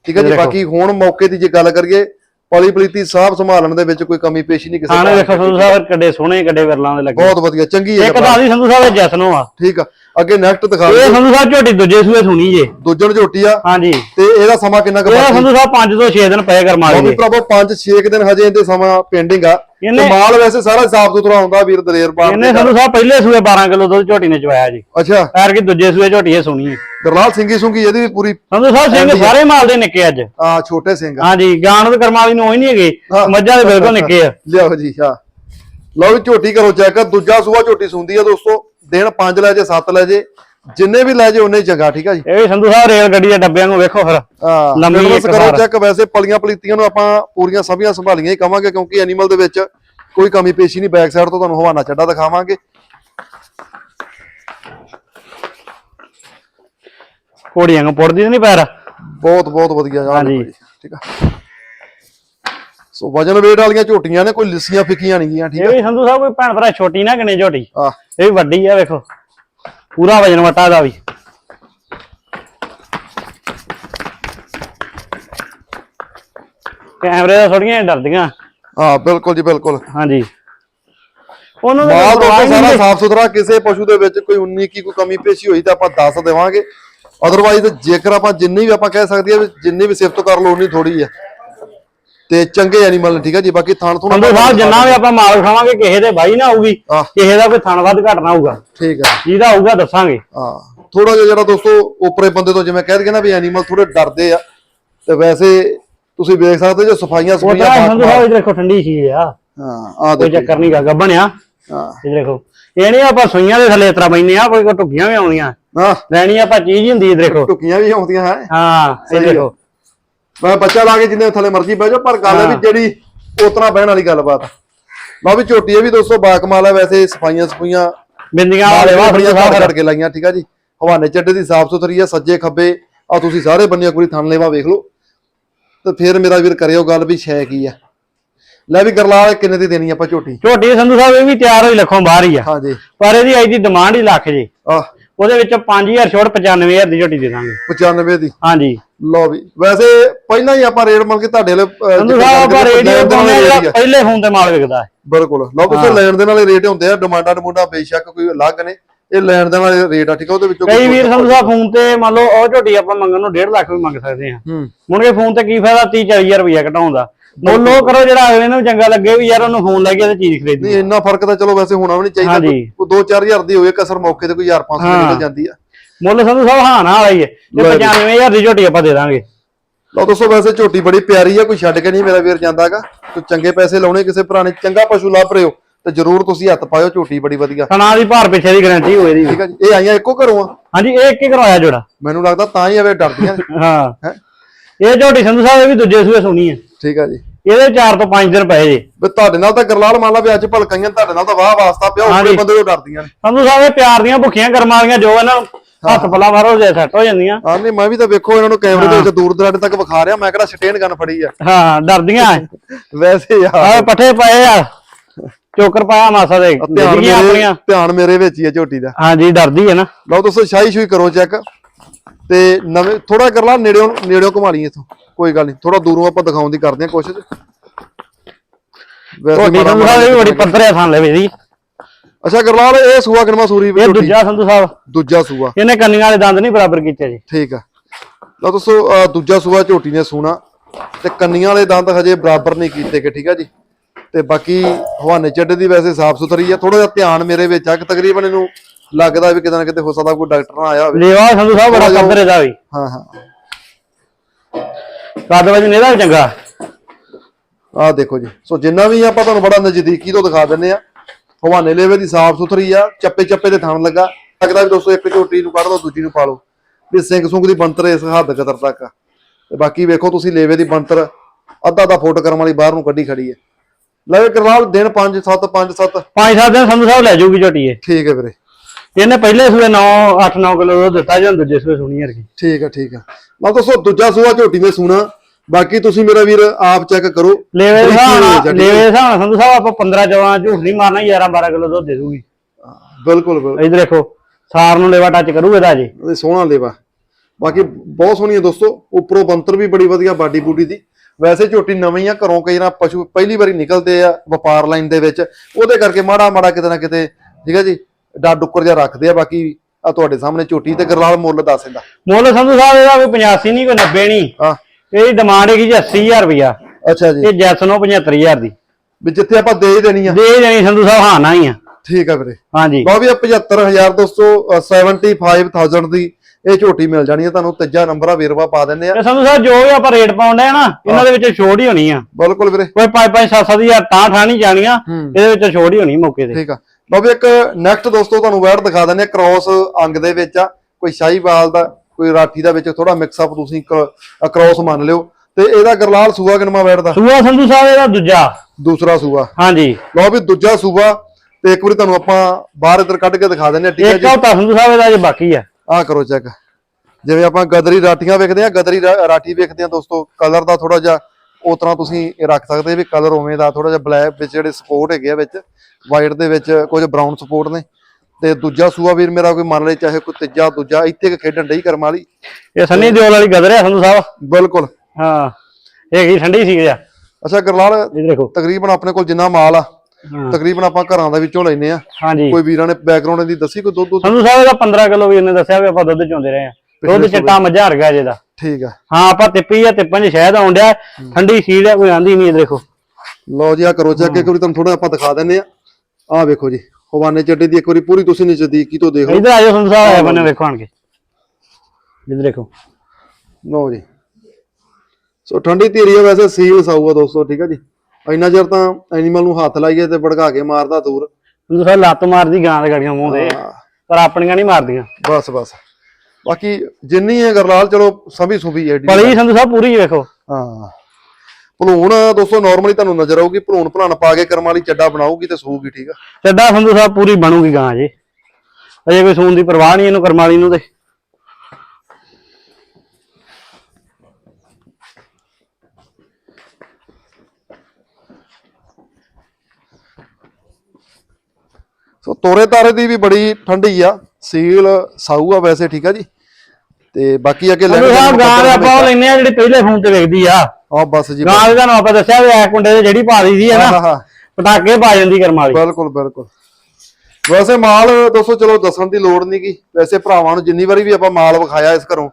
ਠੀਕ ਆ ਜੀ? ਦੇਖੋ। ਬਾਕੀ ਹੁਣ ਮੌਕੇ ਦੀ ਜੇ ਗੱਲ ਕਰੀਏ ਪਲੀ ਪਲੀਤੀ ਸਾਹਬ ਸੰਭਾਲਣ ਦੇ ਵਿੱਚ ਕੋਈ ਕਮੀ ਪੇਸ਼ੀ ਨਹੀਂ ਕਿਸੇ ਤਰ੍ਹਾਂ ਵੇਖੋ ਸੰਧੂ ਸਾਹਿਬ ਕਿੱਡੇ ਸੋਹਣੇ ਕਿੱਡੇ ਵਿਰਲਾਂ ਦੇ ਲੱਗੇ। ਬਹੁਤ ਵਧੀਆ ਚੰਗੀ ਹੈ ਇੱਕ ਦੱਸ ਦੀ ਸੰਧੂ ਸਾਹਿਬ ਜੈਸਨੋ ਆ ਠੀਕ ਆ। ਅੱਗੇ ਨੈਕਸਟ ਦਿਖਾ ਇਹ ਦਿਓ। ਸੰਧੂ ਸਾਹਿਬ ਝੋਟੀ ਦੂਜੇ ਸੂਏ ਸੁਣੀ ਜੇ। ਦੂਜਣ ਝੋਟੀ ਆ। ਹਾਂਜੀ। ਤੇ ਇਹਦਾ ਸਮਾਂ ਕਿੰਨਾ ਕੁ ਇਹ ਬਾਕੀ? ਸੰਧੂ ਸਾਹਿਬ 5 ਤੋਂ 6 ਦਿਨ ਪਏ ਕਰਮਾ ਉਹ ਵੀ ਪ੍ਰਭੂ 5-6 ਦਿਨ ਹਜੇ ਇਹਦੇ ਸਮਾਂ ਪੈਂਡਿੰਗ ਆ। ਤੇ ਇਹਨੇ- ਮਾਲ ਵੈਸੇ ਸਾਰਾ ਸਾਫ਼ ਸੁਥਰਾ ਆਉਂਦਾ ਵੀਰ ਦਲੇਰ ਬਾਣ ਇਹਨੇ ਸੰਧੂ ਸਾਹਿਬ ਪਹਿਲੇ ਸੂਏ 12 ਕਿਲੋ ਦੁੱਧ ਝੋਟੀ ਨੇ ਚਵਾਇਆ ਜੀ। ਅੱਛਾ। ਐਰ ਕੀ ਦੂਜੇ ਸੂਏ ਝੋਟੀ ਇਹ ਸੁਣੀ ਹੈ। ਗਰਲਾਲ ਸਿੰਘੀ ਸੁੰਗੀ ਇਹਦੀ ਵੀ ਪੂਰੀ ਸੰਧੂ ਸਾਹਿਬ ਸਿੰਘ ਸਾਰੇ ਮਾਲ ਦੇ ਨਿੱਕੇ ਅੱਜ। ਆ ਛੋਟੇ ਸਿੰਘ ਆ। ਹਾਂਜੀ ਗਾਣ ਦੇ ਕਰਮਾ ਵਾਲੀ ਨੂੰ ਹੀ ਨਹੀਂ ਹੈਗੇ। ਹਾਂ। ਮੱਝਾਂ ਦੇ ਬਿਲਕੁਲ ਨਿੱਕੇ ਆ। ਲਿਆਓ ਜੀ ਹਾਂ। ਲਓ ਵੀ ਝੋਟੀ ਕਰੋ ਚੈੱਕ। ਦੂਜਾ ਸੂਆ ਝੋਟੀ ਸੁੰਦੀ ਆ ਦੋਸਤੋ। ਦਿਨ 5 ਲੈ ਜੇ 7 ਲੈ ਜੇ ਜਿੰਨੇ ਵੀ ਲੈ ਜੇ ਉਹਨੇ ਚੰਗਾ ਠੀਕ ਆ ਜੀ? ਇਹ ਵੀ ਸੰਧੂ ਸਾਹਿਬ ਰੇਲ ਗੱਡੀ ਦੇ ਡੱਬਿਆਂ ਨੂੰ ਵੇਖੋ ਫਿਰ। ਹਾਂ ਲੰਮੀ ਇੱਕ ਕਰੋ ਵਾਰ। ਚੈੱਕ ਵੈਸੇ ਪਲੀਆਂ ਪਲੀਤੀਆਂ ਨੂੰ ਆਪਾਂ ਪੂਰੀਆਂ ਸਭੀਆਂ ਸੰਭਾਲੀਆਂ ਹੀ ਕਵਾਂਗੇ ਕਿਉਂਕਿ ਐਨੀਮਲ ਦੇ ਵਿੱਚ ਕੋਈ ਕਮੀ ਪੇਸ਼ੀ ਨਹੀਂ ਬੈਕ ਸਾਈਡ ਤੋਂ ਤੁਹਾਨੂੰ ਹਵਾਨਾ ਚੱਡਾ ਦਿਖਾਵਾਂਗੇ। ਘੋੜੀਆਂ ਨੂੰ ਪੁੱਟਦੀ ਨਹੀਂ ਪੈਰ? ਬਹੁਤ ਬਹੁਤ ਵਧੀਆ ਹਾਂਜੀ। ਠੀਕ ਆ। ਸੋ ਵਜਨ weight ਵਾਲੀਆਂ ਝੋਟੀਆਂ ਨੇ ਕੋਈ ਲਿੱਸੀਆਂ ਫਿੱਕੀਆਂ ਨਹੀਂ ਗੀਆਂ ਠੀਕ ਇਹ ਵੀ ਸੰਧੂ ਸਾਹਿਬ ਕੋਈ ਭੈਣ ਭਰਾ ਛੋਟੀ ਨਾ ਗਣੇ ਝੋਟੀ। ਆ ਆ ਇਹ ਵੀ ਵੱਡੀ ਆ ਵੇਖੋ। ਪੂਰਾ ਵਜਨ ਵਟਾ ਦਾ ਵੀ। ਕੈਮਰੇ ਦਾ ਥੋੜੀਆਂ ਡਰਦੀਆਂ। ਹਾਂ ਬਿਲਕੁਲ ਜੀ ਬਿਲਕੁਲ। ਹਾਂਜੀ। ਉਹਨਾਂ ਦਾ ਮਾਲ ਦੋਸਤੋ ਸਾਰਾ। ਸਾਫ਼ ਸੁਥਰਾ ਕਿਸੇ ਪਸ਼ੂ ਦੇ ਵਿੱਚ ਕੋਈ 19 ਕੀ ਕੋਈ ਕਮੀ ਪੇਸ਼ੀ ਹੋਈ ਤਾਂ ਆਪਾਂ ਦੱਸ ਦੇਵਾਂਗੇ। ਅਦਰਵਾਈਜ਼ ਜੇਕਰ ਆਪਾਂ ਜਿੰਨੀ ਵੀ ਆਪਾਂ ਕਹਿ ਸਕਦੇ ਆ ਵੀ ਜਿੰਨੀ ਵੀ ਸਿਫਤ ਕਰ ਲਓ ਉਨੀ ਥੋੜੀ ਆ। ਤੇ ਚੰਗੇ ਐਨੀਮਲ ਨੇ ਠੀਕ ਆ ਜੀ? ਬਾਕੀ ਥਣ ਥੁਣ ਸੰਧੂ ਸਾਹਿਬ ਜਿੰਨਾ ਵੀ ਆਪਾਂ ਮਾਲ ਖਾਵਾਂਗੇ ਕਿਸੇ ਦੇ ਬਾਈ ਨਾ ਆਊਗੀ ਆਹ। ਕਿਸੇ ਦਾ ਕੋਈ ਥਣ ਵੱਧ ਘੱਟ ਨਾ ਹੋਊਗਾ। ਠੀਕ ਆ। ਜਿਹਦਾ ਆਊਗਾ ਦੱਸਾਂਗੇ। ਹਾਂ। ਥੋੜਾ ਜਿਹਾ ਜਿਹੜਾ ਦੋਸਤੋ ਉਪਰੇ ਬੰਦੇ ਤੋਂ ਜਿਵੇਂ ਕਹਿ ਦਈਏ ਨਾ ਵੀ ਐਨੀਮਲ ਥੋੜੇ ਡਰਦੇ ਆ ਤੇ ਵੈਸੇ ਤੁਸੀਂ ਵੇਖ ਸਕਦੇ ਜੋ ਸਫਾਈਆਂ ਉਹ ਸਫਾਈਆਂ ਸੰਧੂ ਸਾਹਿਬ ਇਹ ਦੇਖੋ ਠੰਡੀ ਸੀ ਆ। ਹਾਂ ਆ ਕੋਈ ਦੇਖੋ ਚੱਕਰ ਨਹੀਂ ਗਾ ਗੱਬਣ ਆ ਹਾਂ। ਇਹ ਦੇਖੋ ਇਹ ਨਹੀਂ ਆਪਾਂ ਸੂਈਆਂ ਦੇ ਥੱਲੇ ਇਤਰਾ ਬੈਨੇ ਆ ਕੋਈ ਕੋ ਟੁੱਕੀਆਂ ਵੀ ਆਉਣੀਆਂ। ਹਾਂ। ਲੈਣੀ ਆਪਾਂ ਚੀਜ਼ ਹੀ ਹੁੰਦੀ ਹੈ ਦੇਖੋ। ਟੁਕੀਆਂ ਵੀ ਆਉਂਦੀਆਂ ਹੈ? ਹਾਂ ਇਹ ਸਹੀ ਆ। ਦੇਖੋ। ਮੈਂ ਬੱਚਾ ਲਾ ਕੇ ਜਿੰਨੇ ਥੱਲੇ ਮਰਜ਼ੀ ਬਹਿ ਜਾਓ ਪਰ ਗੱਲ ਹੈ ਵੀ। ਜਿਹੜੀ ਉਤਨਾ ਬਹਿਣ ਵਾਲੀ ਗੱਲਬਾਤ ਲਓ ਵੀ ਝੋਟੀ ਇਹ ਵੀ ਦੋਸਤੋ ਬਾਕਮਾਲ ਹੈ ਵੈਸੇ ਸਫਾਈਆਂ ਸਫਾਈਆਂ ਬਿੰਦੀਆਂ ਵਾਲੇ ਵਾ ਬੜੀਆਂ ਸੰਧੂ ਸਾਫ਼ ਸਾਹਿਬ ਕੱਢ ਕੇ ਲਾਈਆਂ ਠੀਕ ਆ ਜੀ। ਹਵਾਨੇ ਚੱਡੇ ਦੀ ਸਾਫ਼ ਸੁਥਰੀ ਆ ਸੱਜੇ ਖੱਬੇ। ਆ ਤੁਸੀਂ ਸਾਰੇ ਬੰਨਿਆ ਕੁੜੀ ਥਣ ਲੈਵਾ ਵੇਖ ਲਓ। ਤੇ ਫਿਰ ਮੇਰਾ ਵੀਰ ਕਰਿਓ ਗੱਲ ਵੀ ਸ਼ੈ ਕੀ ਆ। ਲੈ ਵੀ ਗਰਲਾਲ ਕਿੰਨੇ ਦੀ ਦੇਣੀ ਆਪਾਂ ਝੋਟੀ? ਝੋਟੀ ਸੰਧੂ ਸਾਹਿਬ ਇਹ ਵੀ ਤਿਆਰ ਹੋਈ ਲੱਖੋਂ ਬਾਹਰ ਹੀ ਆ। ਹਾਂਜੀ ਪਰ ਇਹਦੀ ਅੱਜ ਦੀ ਡਿਮਾਂਡ ਹੀ ਲੱਖ ਜੀ। ਆ ਉਹਦੇ ਵਿੱਚੋਂ 5000 ਛੋੜ 95000 ਦੀ ਝੋਟੀ ਦੇ ਦਾਂਗੇ। 95 ਦੀ? ਹਾਂਜੀ। ਲਓ ਵੀ ਵੈਸੇ ਪਹਿਲਾਂ ਹੀ ਆਪਾਂ ਰੇਟ ਮੰਗ ਕੇ ਤੁਹਾਡੇ ਲਈ ਸੰਧੂ ਸਾਹਿਬ ਆਪਾਂ ਰੇਡੀਓ ਪਾਉਂਦੇ। ਪਹਿਲੇ ਫੋਨ ਤੇ ਮਾਲ ਵਿਕਦਾ ਹੈ। ਬਿਲਕੁਲ। ਲਓ ਤੁਸੀਂ ਲੈਣ ਦੇ ਵਾਲੇ ਰੇਟ ਹੁੰਦੇ ਆ ਡਿਮਾਂਡਾਂ ਡਿਮਾਂਡਾਂ ਬੇਸ਼ੱਕ ਕੋਈ ਅਲੱਗ ਨੇ ਇਹ ਲੈਣ ਦੇ ਵਾਲੇ ਰੇਟ ਆ ਠੀਕ ਆ ਉਹਦੇ ਵਿੱਚੋਂ ਕਈ ਵੀਰ ਸੰਧੂ ਸਾਹਿਬ ਫੋਨ ਤੇ ਮੰਨ ਲਓ ਉਹ ਝੋਟੀ ਆਪਾਂ ਮੰਗਣ ਨੂੰ 1.5 ਲੱਖ ਵੀ ਮੰਗ ਸਕਦੇ ਆ ਹੂੰ। ਮੁੜ ਕੇ ਫੋਨ ਤੇ ਕੀ ਫਾਇਦਾ 30 40000 ਰੁਪਇਆ ਘਟਾਉਣ ਦਾ। ਮੁੱਲ ਉਹ ਕਰੋ ਜਿਹੜਾ ਅਗਲੇ ਨੂੰ ਚੰਗਾ ਲੱਗੇ ਵੀ ਯਾਰ ਉਹਨੂੰ ਫੋਨ ਲੈ ਕੇ ਤੇ ਚੀਜ਼ ਖਰੀਦੀ ਨਹੀਂ ਇੰਨਾ ਫ਼ਰਕ ਤਾਂ ਚਲੋ ਵੈਸੇ ਹੋਣਾ ਵੀ ਨਹੀਂ ਚਾਹੀਦਾ ਹਾਂਜੀ। ਕੋਈ 2-4000 ਦੀ ਹੋਵੇ ਕਸਰ ਮੌਕੇ ਤੇ ਕੋਈ 1000-500 ਦੀ ਹਾਂ। ਨਿਕਲ ਜਾਂਦੀ ਆ। ਮੁੱਲ ਸੰਧੂ ਸਾਹਿਬ ਹਾਂ ਨਾ ਵਾਲਾ ਹੀ ਹੈ। ਤੇ ਲਓ ਜੀ। 95000 ਦੀ ਝੋਟੀ ਆਪਾਂ ਦੇ ਦਾਂਗੇ। ਲਓ ਦੋਸਤੋ ਵੈਸੇ ਝੋਟੀ ਬੜੀ ਪਿਆਰੀ ਆ ਕੋਈ ਛੱਡ ਕੇ ਨਹੀਂ ਮੇਰਾ ਵੀਰ ਜਾਂਦਾਗਾ। ਤੇ ਚੰਗੇ ਪੈਸੇ ਲਾਉਣੇ ਕਿਸੇ ਭਰਾ ਨੇ ਚੰਗਾ ਪਸ਼ੂ ਲੱਭ ਰਹੇ ਹੋ ਤੇ ਜਰੂਰ ਤੁਸੀਂ ਹੱਥ ਪਾਇਓ ਝੋਟੀ ਬੜੀ ਵਧੀਆ। ਸਣਾ ਦੀ ਭਾਰ ਪਿੱਛੇ ਦੀ ਗਾਰੰਟੀ ਹੋਏ ਦੀ। ਠੀਕ ਆ ਜੀ ਇਹ ਆਈਆਂ ਇੱਕੋ ਘਰੋਂ ਆ? ਹਾਂਜੀ ਇਹ ਇੱਕ ਹੀ ਕਰਵਾਇਆ ਜੋੜਾ। ਮੈਨੂੰ ਲੱਗਦਾ ਤਾਂ ਹੀ ਐਵੇਂ ਡਰਦੀਆਂ ਨੇ। ਹਾਂ। ਹੈਂ? ਇਹ ਝੋਟੀ ਸੰਧੂ ਸਾਹਿਬ ਇਹ ਵੀ ਦੂਜੇ ਸੂਏ ਸੁਣੀ ਹੈ ਠੀਕ ਆ ਜੀ। ਇਹਦੇ 4 ਤੋਂ 5 ਦਿਨ ਪਏ ਜੇ। ਵੀ ਤੁਹਾਡੇ ਨਾਲ ਤਾਂ ਗਰਲਾਲ ਮੰਨ ਲਾ ਵੀ ਅੱਜ ਭਲਕਾਈਆਂ ਤੁਹਾਡੇ ਨਾਲ ਤਾਂ ਵਾਹ ਵਾਸਤਾ ਪਿਆ। ਉੱਪਰੇ ਬੰਦੇ ਤੋਂ ਡਰਦੀਆਂ ਨੇ। ਸੰਧੂ ਸਾਹਿਬ ਇਹ ਪਿਆਰ ਦੀਆਂ ਭੁੱਖੀਆਂ ਕਰਮਾਂ ਵਾਲੀਆਂ ਜੋ ਇਹਨਾਂ ਨੂੰ ਹੱਥ ਪੱਲਾ ਮਾਰੋ ਜੇ ਸੈੱਟ ਹੋ ਜਾਂਦੀਆਂ। ਹਾਂ ਨਹੀਂ ਮੈਂ ਵੀ ਤਾਂ ਵੇਖੋ ਇਹਨਾਂ ਨੂੰ ਕੈਮਰੇ ਦੇ ਵਿੱਚ ਦੂਰ ਦਰਾਡੇ ਤੱਕ ਵਿਖਾ ਰਿਹਾ ਮੈਂ ਕਿਹੜਾ ਸਟੇਨ ਗਨ ਫੜੀ ਆ। ਹਾਂ ਡਰਦੀਆਂ ਵੈਸੇ ਯਾਰ। ਆਹ ਪੱਠੇ ਪਏ ਆ। ਚੋਕਰ ਪਾਇਆ ਮਾਸਾ ਦੇ। ਧਿਆਨ ਜਿਹੜੀਆਂ ਮੇਰੇ ਆਪਣੀਆਂ। ਧਿਆਨ ਮੇਰੇ ਵਿੱਚ ਹੀ ਆ ਝੋਟੀ ਦਾ। ਹਾਂਜੀ ਡਰਦੀ ਹੈ ਨਾ। ਲਓ ਦੋਸਤੋ ਸ਼ਾਹੀ ਸ਼ੂਈ ਕਰੋ ਚੈੱਕ। ਤੇ ਨਵੇਂ ਥੋੜਾ ਕਰ ਲਾ ਨੇੜਿਓਂ ਨੇੜਿਓਂ ਘੁਮਾ ਲਈ ਇਥੋਂ। ਕੋਈ ਗੱਲ ਨਹੀਂ ਥੋੜਾ ਦੂਰੋਂ ਆਪਾਂ ਦਿਖਾਉਣ ਦੀ ਕਰਦੇ ਹਾਂ ਕੋਸ਼ਿਸ਼। ਮਾੜਾ ਸੰਧੂ ਸਾਹਿਬ ਇਹ ਵੀ ਬੜੀ ਮਾੜਾ ਪੱਧਰ ਆ ਥਾਂ ਲੈਵੇ ਦੀ ਅੱਛਾ ਗਰਲਾਲ ਇਹ ਸੂਆ ਕਿਨਵਾ ਸੂਰੀ ਵੀ ਇਹ ਝੋਟੀ ਦੂਜਾ ਸੰਧੂ ਸਾਹਿਬ। ਦੂਜਾ ਸੂਆ। ਇਹਨੇ ਕੰਨੀਆਂ ਵਾਲੇ ਦੰਦ ਨਹੀਂ ਬਰਾਬਰ ਕੀਤੇ ਜੀ। ਠੀਕ ਆ। ਲਓ ਦੋਸਤੋ ਅਹ ਦੂਜਾ ਸੂਆ ਝੋਟੀ ਨੇ ਸੂਣਾ। ਤੇ ਕੰਨੀਆਂ ਵਾਲੇ ਦੰਦ ਹਜੇ ਬਰਾਬਰ ਨਹੀਂ ਕੀਤੇ ਕਿ ਠੀਕ ਆ ਜੀ? ਤੇ ਬਾਕੀ ਹਵਾਨੇ ਚੱਡੇ ਦੀ ਵੈਸੇ ਸਾਫ਼ ਸੁਥਰੀ ਆ। ਥੋੜਾ ਜਿਹਾ ਧਿਆਨ ਮੇਰੇ ਵਿੱਚ ਆ ਕਿ ਤਕਰੀਬਨ ਇਹਨੂੰ ਲੱਗਦਾ ਵੀ ਕਿਤੇ ਨਾ ਕਿਤੇ ਹੋ ਸਕਦਾ ਕੋਈ ਡਾਕਟਰ ਨਾ ਆਇਆ ਹੋਵੇ। ਲੇਵਾ ਸੰਧੂ ਸਾਹਿਬ ਬੜਾ ਥੋੜ੍ਹਾ ਇਹਦਾ ਵੀ। ਹਾਂ ਹਾਂ। ਕੱਦ ਵਜਨ ਇਹਦਾ ਵੀ ਚੰਗਾ। ਆਹ ਦੇਖੋ ਜੀ। ਸੋ ਜਿੰਨਾ ਵੀ ਆਪਾਂ ਤੁਹਾਨੂੰ ਬੜਾ ਨਜ਼ਦੀਕੀ ਤੋਂ ਦਿਖਾ ਦਿੰਨੇ ਆ ਹਵਾਨੇ ਲੇਵੇ ਦੀ ਸਾਫ਼ ਸੁਥਰੀ ਆ ਚੱਪੇ ਚੱਪੇ ਤੇ ਥਣ ਲੱਗਾ। ਲੱਗਦਾ ਵੀ ਦੋਸਤੋ ਇੱਕ ਝੋਟੀ ਨੂੰ ਕੱਢ ਦੋ ਦੂਜੀ ਨੂੰ ਪਾ ਲਓ। ਵੀ ਸਿੰਘ ਸੁੰਗ ਦੀ ਬੰਤਰ ਇਸ ਹੱਦ ਕਦਰ ਤੱਕ ਆ। ਤੇ ਬਾਕੀ ਵੇਖੋ ਤੁਸੀਂ ਲੇਵੇ ਦੀ ਬੰਤਰ ਅੱਧਾ ਅੱਧਾ ਫੁੱਟ ਕਰਮ ਵਾਲੀ ਬਾਹਰ ਨੂੰ ਕੱਢੀ ਖੜੀ ਹੈ। ਲੈ ਕਰਨਾਲ ਦਿਨ 5 7 5 7 ਪੰਜ ਸੱਤ ਦਿਨ ਸੰਧੂ ਸਾਹਿਬ ਲੈ ਜਾਊਗੀ ਝੋਟੀ ਇਹ। ਠੀਕ ਹੈ ਵੀਰੇ। ਇਹਨੇ ਪਹਿਲੇ ਸੂਏ 9 8 9 ਕਿਲੋ ਦੁੱਧ ਦਿੱਤਾ ਜਾਂ ਦੂਜੇ ਸੂਏ ਸੁਣੀ ਰਕੀ ਠੀਕ ਹੈ ਠੀਕ ਹੈ ਮੈਂ ਦੋਸਤੋ ਦੂਜਾ ਸੂਆ ਝੋਟੀ ਨੇ ਸੁਣਾ। ਬਾਕੀ ਤੁਸੀਂ ਮੇਰਾ ਵੀਰ ਆਪ ਚੈੱਕ ਕਰੋ। ਲੇਵੇ ਹਿਸਾਬ ਲੇਵੇ ਹਿਸਾਬ ਸੰਧੂ ਸਾਹਿਬ ਆਪਾਂ 15 14 ਝੂਠ ਨਹੀਂ ਮਾਰਨਾ 11 12 ਕਿਲੋ ਦੁੱਧ ਦੇ ਦੂਗੀ। ਬਿਲਕੁਲ ਬਿਲਕੁਲ। ਇਧਰ ਦੇਖੋ ਸਾਰ ਨੂੰ ਲੇਵਾ ਟੱਚ ਕਰੂ ਇਹਦਾ ਜੀ। ਇਹ ਸੋਹਣਾ ਲੇਵਾ। ਬਾਕੀ ਬਹੁਤ ਸੋਹਣੀ ਹੈ ਦੋਸਤੋ ਉੱਪਰੋਂ ਬੰਤਰ ਵੀ ਬੜੀ ਵਧੀਆ ਬਾਡੀ ਬੂਡੀ ਦੀ। ਵੈਸੇ ਝੋਟੀ ਨਵੀਂ ਆ ਘਰੋਂ ਕਈ ਨਾ ਪਸ਼ੂ ਪਹਿਲੀ ਵਾਰੀ ਨਿਕਲਦੇ ਆ ਵਪਾਰ ਲਾਈਨ ਦੇ ਵਿੱਚ। ਉਹਦੇ ਕਰਕੇ ਮਾੜਾ ਮਾੜਾ ਕਿਤੇ ਨਾ ਕਿਤੇ ਠੀਕ ਹੈ ਜੀ? ਡਾ ਡੁੱਕਰ ਜਿਹਾ ਰੱਖਦੇ ਆ ਬਾਕੀ ਆ ਤੁਹਾਡੇ ਸਾਹਮਣੇ ਝੋਟੀ ਤੇ ਗਰਲਾਲ ਮੁੱਲ ਦੱਸ ਦਿੰਦਾ। ਮੁੱਲ ਸੰਧੂ ਸਾਹਿਬ ਇਹਦਾ ਕੋਈ 85 ਨਹੀਂ ਕੋਈ 90 ਨਹੀਂ ਹਾਂ। ਇਹਦੀ ਡਿਮਾਂਡ ਹੈਗੀ ਜੀ 80000 ਰੁਪਇਆ ਅੱਛਾ ਜੀ। ਇਹ ਜੈਸ ਨੂੰ 75000 ਦੀ। ਵੀ ਜਿੱਥੇ ਆਪਾਂ ਦੇ ਦੇਣੀ ਆ। ਦੇ ਜਾਣੀ ਸੰਧੂ ਸਾਹਿਬ ਹਾਂ ਨਾ ਹੀ ਆ। ਠੀਕ ਆ ਵੀਰੇ। ਹਾਂਜੀ। ਲਓ ਵੀ 75000 ਦੋਸਤੋ ਅ, 75000 ਦੀ ਇਹ ਝੋਟੀ ਮਿਲ ਜਾਣੀ ਹੈ ਤੁਹਾਨੂੰ ਤੀਜਾ ਨੰਬਰ ਆ ਵੇਰਵਾ ਪਾ ਦਿੰਦੇ ਆ। ਤੇ ਸੰਧੂ ਸਾਹਿਬ ਜੋ ਵੀ ਆਪਾਂ ਰੇਟ ਪਾਉਂਦੇ ਆ ਨਾ ਇਹਨਾਂ ਦੇ ਵਿੱਚ ਛੋਟ ਹੀ ਹੋਣੀ ਆ। ਬਿਲਕੁਲ ਵੀਰੇ। ਕੋਈ 5 5 7 ਹਜ਼ਾਰ ਤਾਂ ਠਾ ਨਹੀਂ ਜਾਣੀਆਂ। ਇਹਦੇ ਵਿੱਚ ਛੋਟ ਹੀ ਹੋਣੀ ਮੌਕੇ ਤੇ। ਠੀਕ ਆ। ਲਓ ਵੀ ਇੱਕ ਨੈਕਸਟ ਦੋਸਤੋ ਤੁਹਾਨੂੰ ਵੈੜ ਦਿਖਾ ਦਿੰਦੇ ਆ ਕ੍ਰੋਸ ਅੰਗ ਦੇ ਵਿੱਚ ਆ ਕੋਈ ਸ਼ਾਹੀਵਾਲ ਦਾ ਕੋਈ ਰਾਠੀ ਦਾ ਵਿੱਚ ਥੋੜਾ ਮਿਕਸ ਅਪ ਤੁਸੀਂ ਕ੍ਰੋਸ ਮੰਨ ਲਿਓ। ਤੇ ਇਹਦਾ ਗਰਲਾਲ ਸੂਆ ਕਿਨਮਾ ਵੈੜ ਦਾ? ਸੂਆ ਸੰਧੂ ਸਾਹਿਬ ਇਹਦਾ ਦੂਜਾ। ਦੂਸਰਾ ਸੂਆ। ਹਾਂਜੀ। ਲਓ ਵੀ ਦੂਜਾ ਸੂਆ ਤੇ ਇੱਕ ਵਾਰੀ ਤੁਹਾਨੂੰ ਆਪਾਂ ਬਾਹਰ ਇੱਧਰ ਕੱਢ ਕੇ ਦਿਖਾ ਦਿੰਦੇ ਆ ਠੀਕ ਹੈ ਇੱਕ ਜੀ। ਹੌਤਾ ਸੰਧੂ ਸਾਹਿਬ ਇਹਦਾ ਜੇ ਬਾਕੀ ਆ। ਆਹ ਕਰੋ ਚੈੱਕ ਜਿਵੇਂ ਆਪਾਂ ਗਦਰੀ ਰਾਠੀਆਂ ਵੇਖਦੇ ਆ ਗਦਰੀ ਰਾਠੀ ਵੇਖਦੇ ਆ ਦੋਸਤੋ ਕਲਰ ਦਾ ਥੋੜਾ ਜਿਹਾ ਉਸ ਤਰ੍ਹਾਂ ਤੁਸੀਂ ਇਹ ਰੱਖ ਸਕਦੇ ਵੀ ਕਲਰ ਉਵੇਂ ਦਾ ਥੋੜਾ ਜਿਹਾ ਬਲੈਕ ਵਿੱਚ ਜਿਹੜੇ ਸਪੋਰਟ ਹੈਗੇ ਆ ਵਿੱਚ। ਵਾਈਟ ਦੇ ਵਿੱਚ ਕੁਝ ਬਰਾਊਨ ਸਪੋਰਟ ਨੇ। ਤੇ ਦੂਜਾ ਸੂਆ ਵੀਰ ਮੇਰਾ ਕੋਈ ਮੰਨ ਲੈ ਚਾਹੇ ਕੋਈ ਤੀਜਾ ਦੂਜਾ ਇੱਥੇ ਕਿ ਖੇਡਣ ਡਈ ਕਰਮ ਵਾਲੀ। ਇਹ ਸੰਨੀ ਦਿਓਲ ਵਾਲੀ ਗਦਰ ਆ ਸੰਧੂ ਸਾਹਿਬ? ਬਿਲਕੁਲ। ਹਾਂ ਇਹ ਹੈਗੀ ਠੰਡੀ ਸੀ ਆ। ਅੱਛਾ ਗਰਲਾਲ ਤਕਰੀਬਨ ਆਪਣੇ ਕੋਲ ਜਿੰਨਾ ਮਾਲ ਆ ਹਾਂ। ਤਕਰੀਬਨ ਆਪਾਂ ਘਰਾਂ ਦੇ ਵਿੱਚੋਂ ਲੈਨੇ ਆ। ਕੋਈ ਵੀਰਾਂ ਨੇ ਬੈਕਗ੍ਰਾਉਂਡ ਦੀ ਦੱਸੀ ਕੋਈ ਦੁੱਧ ਸੰਧੂ ਸਾਹਿਬ ਇਹਦਾ 15 ਕਿਲੋ ਵੀ ਇਹਨੇ ਦੱਸਿਆ ਵੀ ਆਪਾਂ ਦੁੱਧ ਚੋਂਦੇ ਰਹੇ ਆ। ਦੁੱਧ ਚਿੱਟਾ ਮੱਝਾ ਹਰ ਗਿਆ ਜਿਹਦਾ। ਠੀਕ ਆ। ਹਾਂ ਆਪਾਂ ਤਿੱਪੀ ਆ ਤਿੱਪਾਂ 'ਚ ਸ਼ਹਿਦ ਆਉਣ ਡਿਆ ਠੰਡੀ ਸੀਲ ਆ ਕੋਈ ਆਂਦੀ ਨਹੀਂ ਦੇਖੋ। ਲਓ ਜੀ ਆ ਕਰੋ ਚੈੱਕ ਇੱਕ ਵਾਰੀ ਤੁਹਾਨੂੰ ਥੋੜਾ ਆਪਾਂ ਦਿਖਾ ਦਿੰਨੇ ਆ। ਆਹ ਵੇਖੋ ਜੀ ਹਵਾਨੇ ਚੱਡੇ ਦੀ ਇੱਕ ਵਾਰੀ ਪੂਰੀ ਤੁਸੀਂ ਨਜ਼ਦੀਕੀ ਤੋਂ ਦੇਖੋ ਇਧਰ ਆਜੋ ਸੰਧੂ ਸਾਹਿਬ ਆਇਆ ਬੰਨੇ ਵੇਖੋ ਆਣ ਕੇ। ਇਧਰ ਦੇਖੋ। ਲਓ ਜੀ। ਸੋ ਠੰਡੀ ਧੀਰੀ ਆ ਵੈਸੇ ਸੀਲ ਸਾਊ ਆ ਦੋਸਤੋ ਠੀਕ ਆ ਜੀ। ਇੰਨਾ ਚਿਰ ਤਾਂ ਐਨੀਮਲ ਨੂੰ ਹੱਥ ਲਾਈਏ ਤੇ ਭੜਕਾ ਕੇ ਮਾਰਦਾ ਦੂਰ। ਸੰਧੂ ਸਾਹਿਬ ਲੱਤ ਮਾਰਦੀ ਗਾਂ ਦੇ ਗੜੀਆਂ ਮੂੰਹ ਦੇ ਹਾਂ, ਪਰ ਆਪਣੀਆਂ ਨਹੀਂ ਮਾਰਦੀਆਂ। ਬਸ ਬਸ। ਬਾਕੀ ਜਿੰਨੀ ਹੈ ਗਰਲਾਲ ਚਲੋ ਸਮੀ ਸੁਭੀ ਐਡੀ ਪਲੀ ਸੰਧੂ ਸਾਹਿਬ ਪੂਰੀ ਵੇਖੋ। ਹਾਂ। ਭਲੂਣ ਦੋਸਤੋ ਨਾਰਮਲੀ ਤੁਹਾਨੂੰ ਨਜ਼ਰ ਆਊਗੀ ਭਲੂਣ ਭਲਾਣ ਪਾ ਕੇ ਕਰਮ ਵਾਲੀ ਚੱਡਾ ਬਣਾਊਗੀ ਤੇ ਸੂਗੀ ਠੀਕ ਆ? ਚੱਡਾ ਸੰਧੂ ਸਾਹਿਬ ਪੂਰੀ ਬਣੂਗੀ ਗਾਂ ਜੀ। ਅਜੇ ਕੋਈ ਸੂਨ ਦੀ ਪਰਵਾਹ ਨਹੀਂ ਇਹਨੂੰ ਕਰਮਾਲੀ ਨੂੰ ਤੇ। ਸੋ ਤੋਰੇ ਤਾਰੇ ਦੀ ਵੀ ਬੜੀ ਠੰਡੀ ਆ ਸੀਲ ਸਾਊ ਆ ਵੈਸੇ ਠੀਕ ਆ ਜੀ। ਤੇ ਬਾਕੀ ਅੱਗੇ ਸਾਹਿਬ ਗਾਂ ਆਪਾਂ ਲੈਨੇ ਆ ਜਿਹੜੀ ਪਹਿਲੇ ਫੋਨ ਤੇ ਵੇਖਦੀ ਆ। ਆ ਬਸ ਜੀ ਦੇ ਤੁਹਾਨੂੰ ਆਪਾਂ ਦੱਸਿਆ ਵੀ ਐ ਕੁੰਡੇ ਤੇ ਜਿਹੜੀ ਪਾ ਦੀ ਹੈ ਹਾਂ ਨਾ ਪਟਾਕੇ ਪਾ ਜਾਂਦੀ ਕਰਮ ਵਾਲੀ। ਬਿਲਕੁਲ ਬਿਲਕੁਲ। ਵੈਸੇ ਮਾਲ ਦੋਸਤੋ ਚਲੋ ਦੱਸਣ ਦੀ ਲੋੜ ਨਹੀਂ ਗੀ। ਵੈਸੇ ਭਰਾਵਾਂ ਨੂੰ ਜਿੰਨੀ ਵਾਰੀ ਵੀ ਆਪਾਂ ਮਾਲ ਵਿਖਾਇਆ ਇਸ ਘਰੋਂ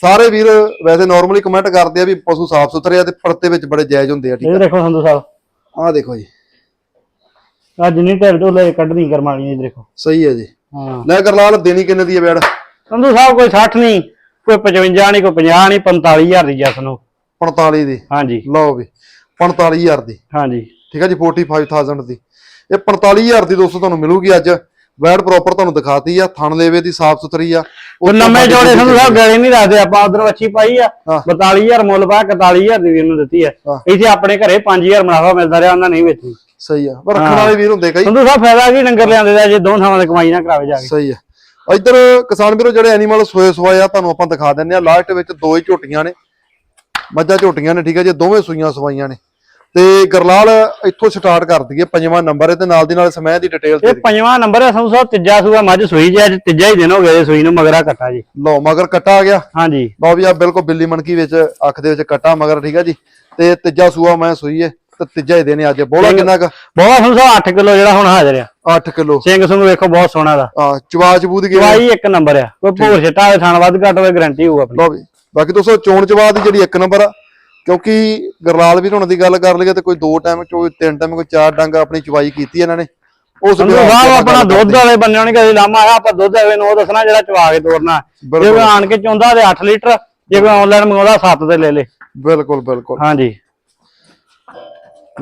ਸਾਰੇ ਵੀਰ ਵੈਸੇ ਨਾਰਮਲੀ ਕਮੈਂਟ ਕਰਦੇ ਆ ਵੀ ਪਸ਼ੂ ਸਾਫ਼ ਸੁਥਰੇ ਆ ਤੇ ਪਰਤੇ ਵਿੱਚ ਬੜੇ ਜਾਇਜ਼ ਹੁੰਦੇ ਆ ਠੀਕ ਇਹ ਦੇਖੋ ਸੰਧੂ ਸਾਹਿਬ। ਆ ਆਹ ਦੇਖੋ ਜੀ। ਆ ਜਿੰਨੀ ਢਿੱਲ ਢੋਲੇ ਕੱਢਣੀ ਕਰਮ ਵਾਲੀ ਇਹ ਦੇਖੋ। ਸਹੀ ਹੈ ਜੀ। ਹਾਂ। ਲੈ ਕਰਲਾਲ ਦੇਣੀ ਕਿੰਨੇ ਦੀ ਹੈ ਬੈੜ? ਸੰਧੂ ਸਾਹਿਬ ਕੋਈ 60 ਨਹੀਂ ਕੋਈ 55 ਨਹੀਂ ਕੋਈ 50 ਨਹੀਂ 45000 ਦੀ ਜਸ ਨੂੰ। 45 ਦੀ। ਹਾਂਜੀ। ਲਓ ਵੀ 45000 ਦੀ। ਹਾਂਜੀ। ਠੀਕ ਹੈ ਜੀ 45000 ਦੀ। ਇਹ 45000 ਦੀ ਦੋਸਤੋ ਤੁਹਾਨੂੰ ਮਿਲੂਗੀ ਅੱਜ। ਵੈੜ ਪ੍ਰੋਪਰ ਤੁਹਾਨੂੰ ਦਿਖਾਤੀ ਆ ਥਣ ਲੇਵੇ ਦੀ ਸਾਫ਼ ਸੁਥਰੀ ਆ। ਉਹ ਨਵੇਂ ਜੋੜੇ ਸੰਧੂ ਸਾਹਿਬ ਗਲੇ ਨਹੀਂ ਰੱਖਦੇ ਆਪਾਂ ਉਧਰ ਵੱਛੀ ਪਾਈ ਆ। ਹਾਂ। 42000 ਮੁੱਲ ਪਾ 41000 ਦੀ ਵੀਰ ਨੂੰ ਦਿੱਤੀ ਆ। ਇੱਥੇ ਆਪਣੇ ਘਰੇ 5000 ਮੁਨਾਫਾ ਮਿਲਦਾ ਰਿਹਾ ਉਹਨਾਂ ਨਹੀਂ ਵੇਚੀ। ਸਹੀ ਆ ਪਰ ਰੱਖਣ ਵਾਲੇ ਵੀਰ ਹੁੰਦੇ ਕਈ। ਸੰਧੂ ਸਾਹਿਬ ਫਾਇਦਾ ਕੀ ਡੰਗਰ ਲਿਆਂਦੇ ਦਾ ਜੇ ਦੋ ਥਾਵਾਂ ਤੇ ਕਮਾਈ ਨਾ ਕਰਾਵੇ ਜਾ ਕੇ। ਸਹੀ ਆ। ਇੱਧਰ ਕਿਸਾਨ ਵੀਰੋ ਜਿਹੜੇ ਐਨੀਮਲ ਸੋਏ ਸਵਾਏ ਆ ਤੁਹਾਨੂੰ ਆਪਾਂ ਦਿਖਾ ਦਿੰਨੇ ਆ। ਲਾਸਟ ਵਿੱਚ ਦੋ ਹੀ ਝੋਟੀਆਂ ਨੇ। ਮੱਝਾਂ ਝੋਟੀਆਂ ਨੇ ਠੀਕ ਹੈ ਜੀ ਦੋਵੇਂ ਸੂਈਆਂ ਸਵਾਈਆਂ ਨੇ। ਤੇ ਗਰਲਾਲ ਇੱਥੋਂ ਸਟਾਰਟ ਕਰ ਦਈਏ ਪੰਜਵਾਂ ਨੰਬਰ ਹੈ ਤੇ ਨਾਲ ਦੀ ਨਾਲ ਸਮੇਂ ਦੀ ਡਿਟੇਲ ਦੇ ਇਹ ਪੰਜਵਾਂ ਨੰਬਰ ਹੈ ਸਾਹਿਬ ਤੀਜਾ ਸੂਆ ਮੱਝ ਸੂਈ ਜੇ ਅੱਜ ਤੀਜਾ ਹੀ ਦਿਨ ਹੋ ਗਿਆ ਜੀ ਸੂਈ ਨੂੰ ਮਗਰਾ ਕੱਟਾ ਜੀ। ਲਓ ਮਗਰ ਕੱਟਾ ਆ ਗਿਆ। ਹਾਂਜੀ। ਲਓ ਵੀ ਆ ਬਿਲਕੁਲ ਬਿੱਲੀ ਮਣਕੀ ਵਿੱਚ ਅੱਖ ਦੇ ਵਿੱਚ ਕੱਟਾ ਮਗਰ ਠੀਕ ਹੈ ਜੀ। ਤੇ ਤੀਜਾ ਸੂਆ ਮੈਂ ਸੂਈ ਹੈ ਤੇ ਤੀਜਾ ਹੀ ਦਿਨ ਹੈ ਅੱਜ। ਬੋਲਾ ਕਿੰਨਾ ਕ? ਸੰਧੂ ਸਾਹਿਬ 8 ਕਿਲੋ ਜਿਹੜਾ ਹੁਣ ਹਾਜ਼ਰ ਆ। 8 ਕਿਲੋ। ਸਿੰਘ ਸੁੰਗ ਵੇਖੋ ਬਹੁਤ ਸੋਹਣਾ ਦਾ। ਆ ਚਵਾ ਚਬੂਦ ਗਈ ਦਵਾਈ ਇੱਕ ਨੰਬਰ ਆ। ਕੋਈ ਭੂਰ ਛਟਾ ਹੋਵੇ ਥਾਣ ਵੱਧ ਘੱਟ ਹੋਵੇ ਗਾਰੰਟੀ ਹੋਊ ਆਪਣੀ। ਲਓ ਵੀ। ਬਾਕੀ ਦੋਸਤੋ ਚੋਣ ਚਵਾ ਦੀ ਜਿਹੜੀ ਇੱਕ ਨੰਬਰ ਆ ਕਿਉਂਕਿ ਗਰਲਾਲ ਵੀ ਹੁਣ ਦੀ ਗੱਲ ਕਰ ਲਈਏ ਤੇ ਕੋਈ ਦੋ ਟਾਈਮ ਕੋਈ ਤਿੰਨ ਟਾਈਮ ਕੋਈ ਚਾਰ ਡੰਗ ਆਪਣੀ ਚਵਾਈ ਕੀਤੀ ਇਹਨਾਂ ਨੇ। ਉਸ ਆਪਾਂ ਆਪਣਾ ਦੁੱਧ ਵਾਲੇ ਬੰਨੇ ਹੋਣੇ ਕਦੇ ਲਾਮਾ ਆਇਆ ਆਪਾਂ ਦੁੱਧ ਐਵੇਂ ਨੂੰ ਦੱਸਣਾ ਜਿਹੜਾ ਚਵਾ ਕੇ ਤੋਰਨਾ। ਜੇ। ਕੋਈ ਆਣ ਕੇ ਚਾਹੁੰਦਾ ਤੇ 8 ਲੀਟਰ ਜੇ ਕੋਈ ਆਨਲਾਈਨ ਮੰਗਾਉਂਦਾ 7 ਤੇ ਲੈ ਲੇ। ਬਿਲਕੁਲ ਬਿਲਕੁਲ। ਹਾਂਜੀ।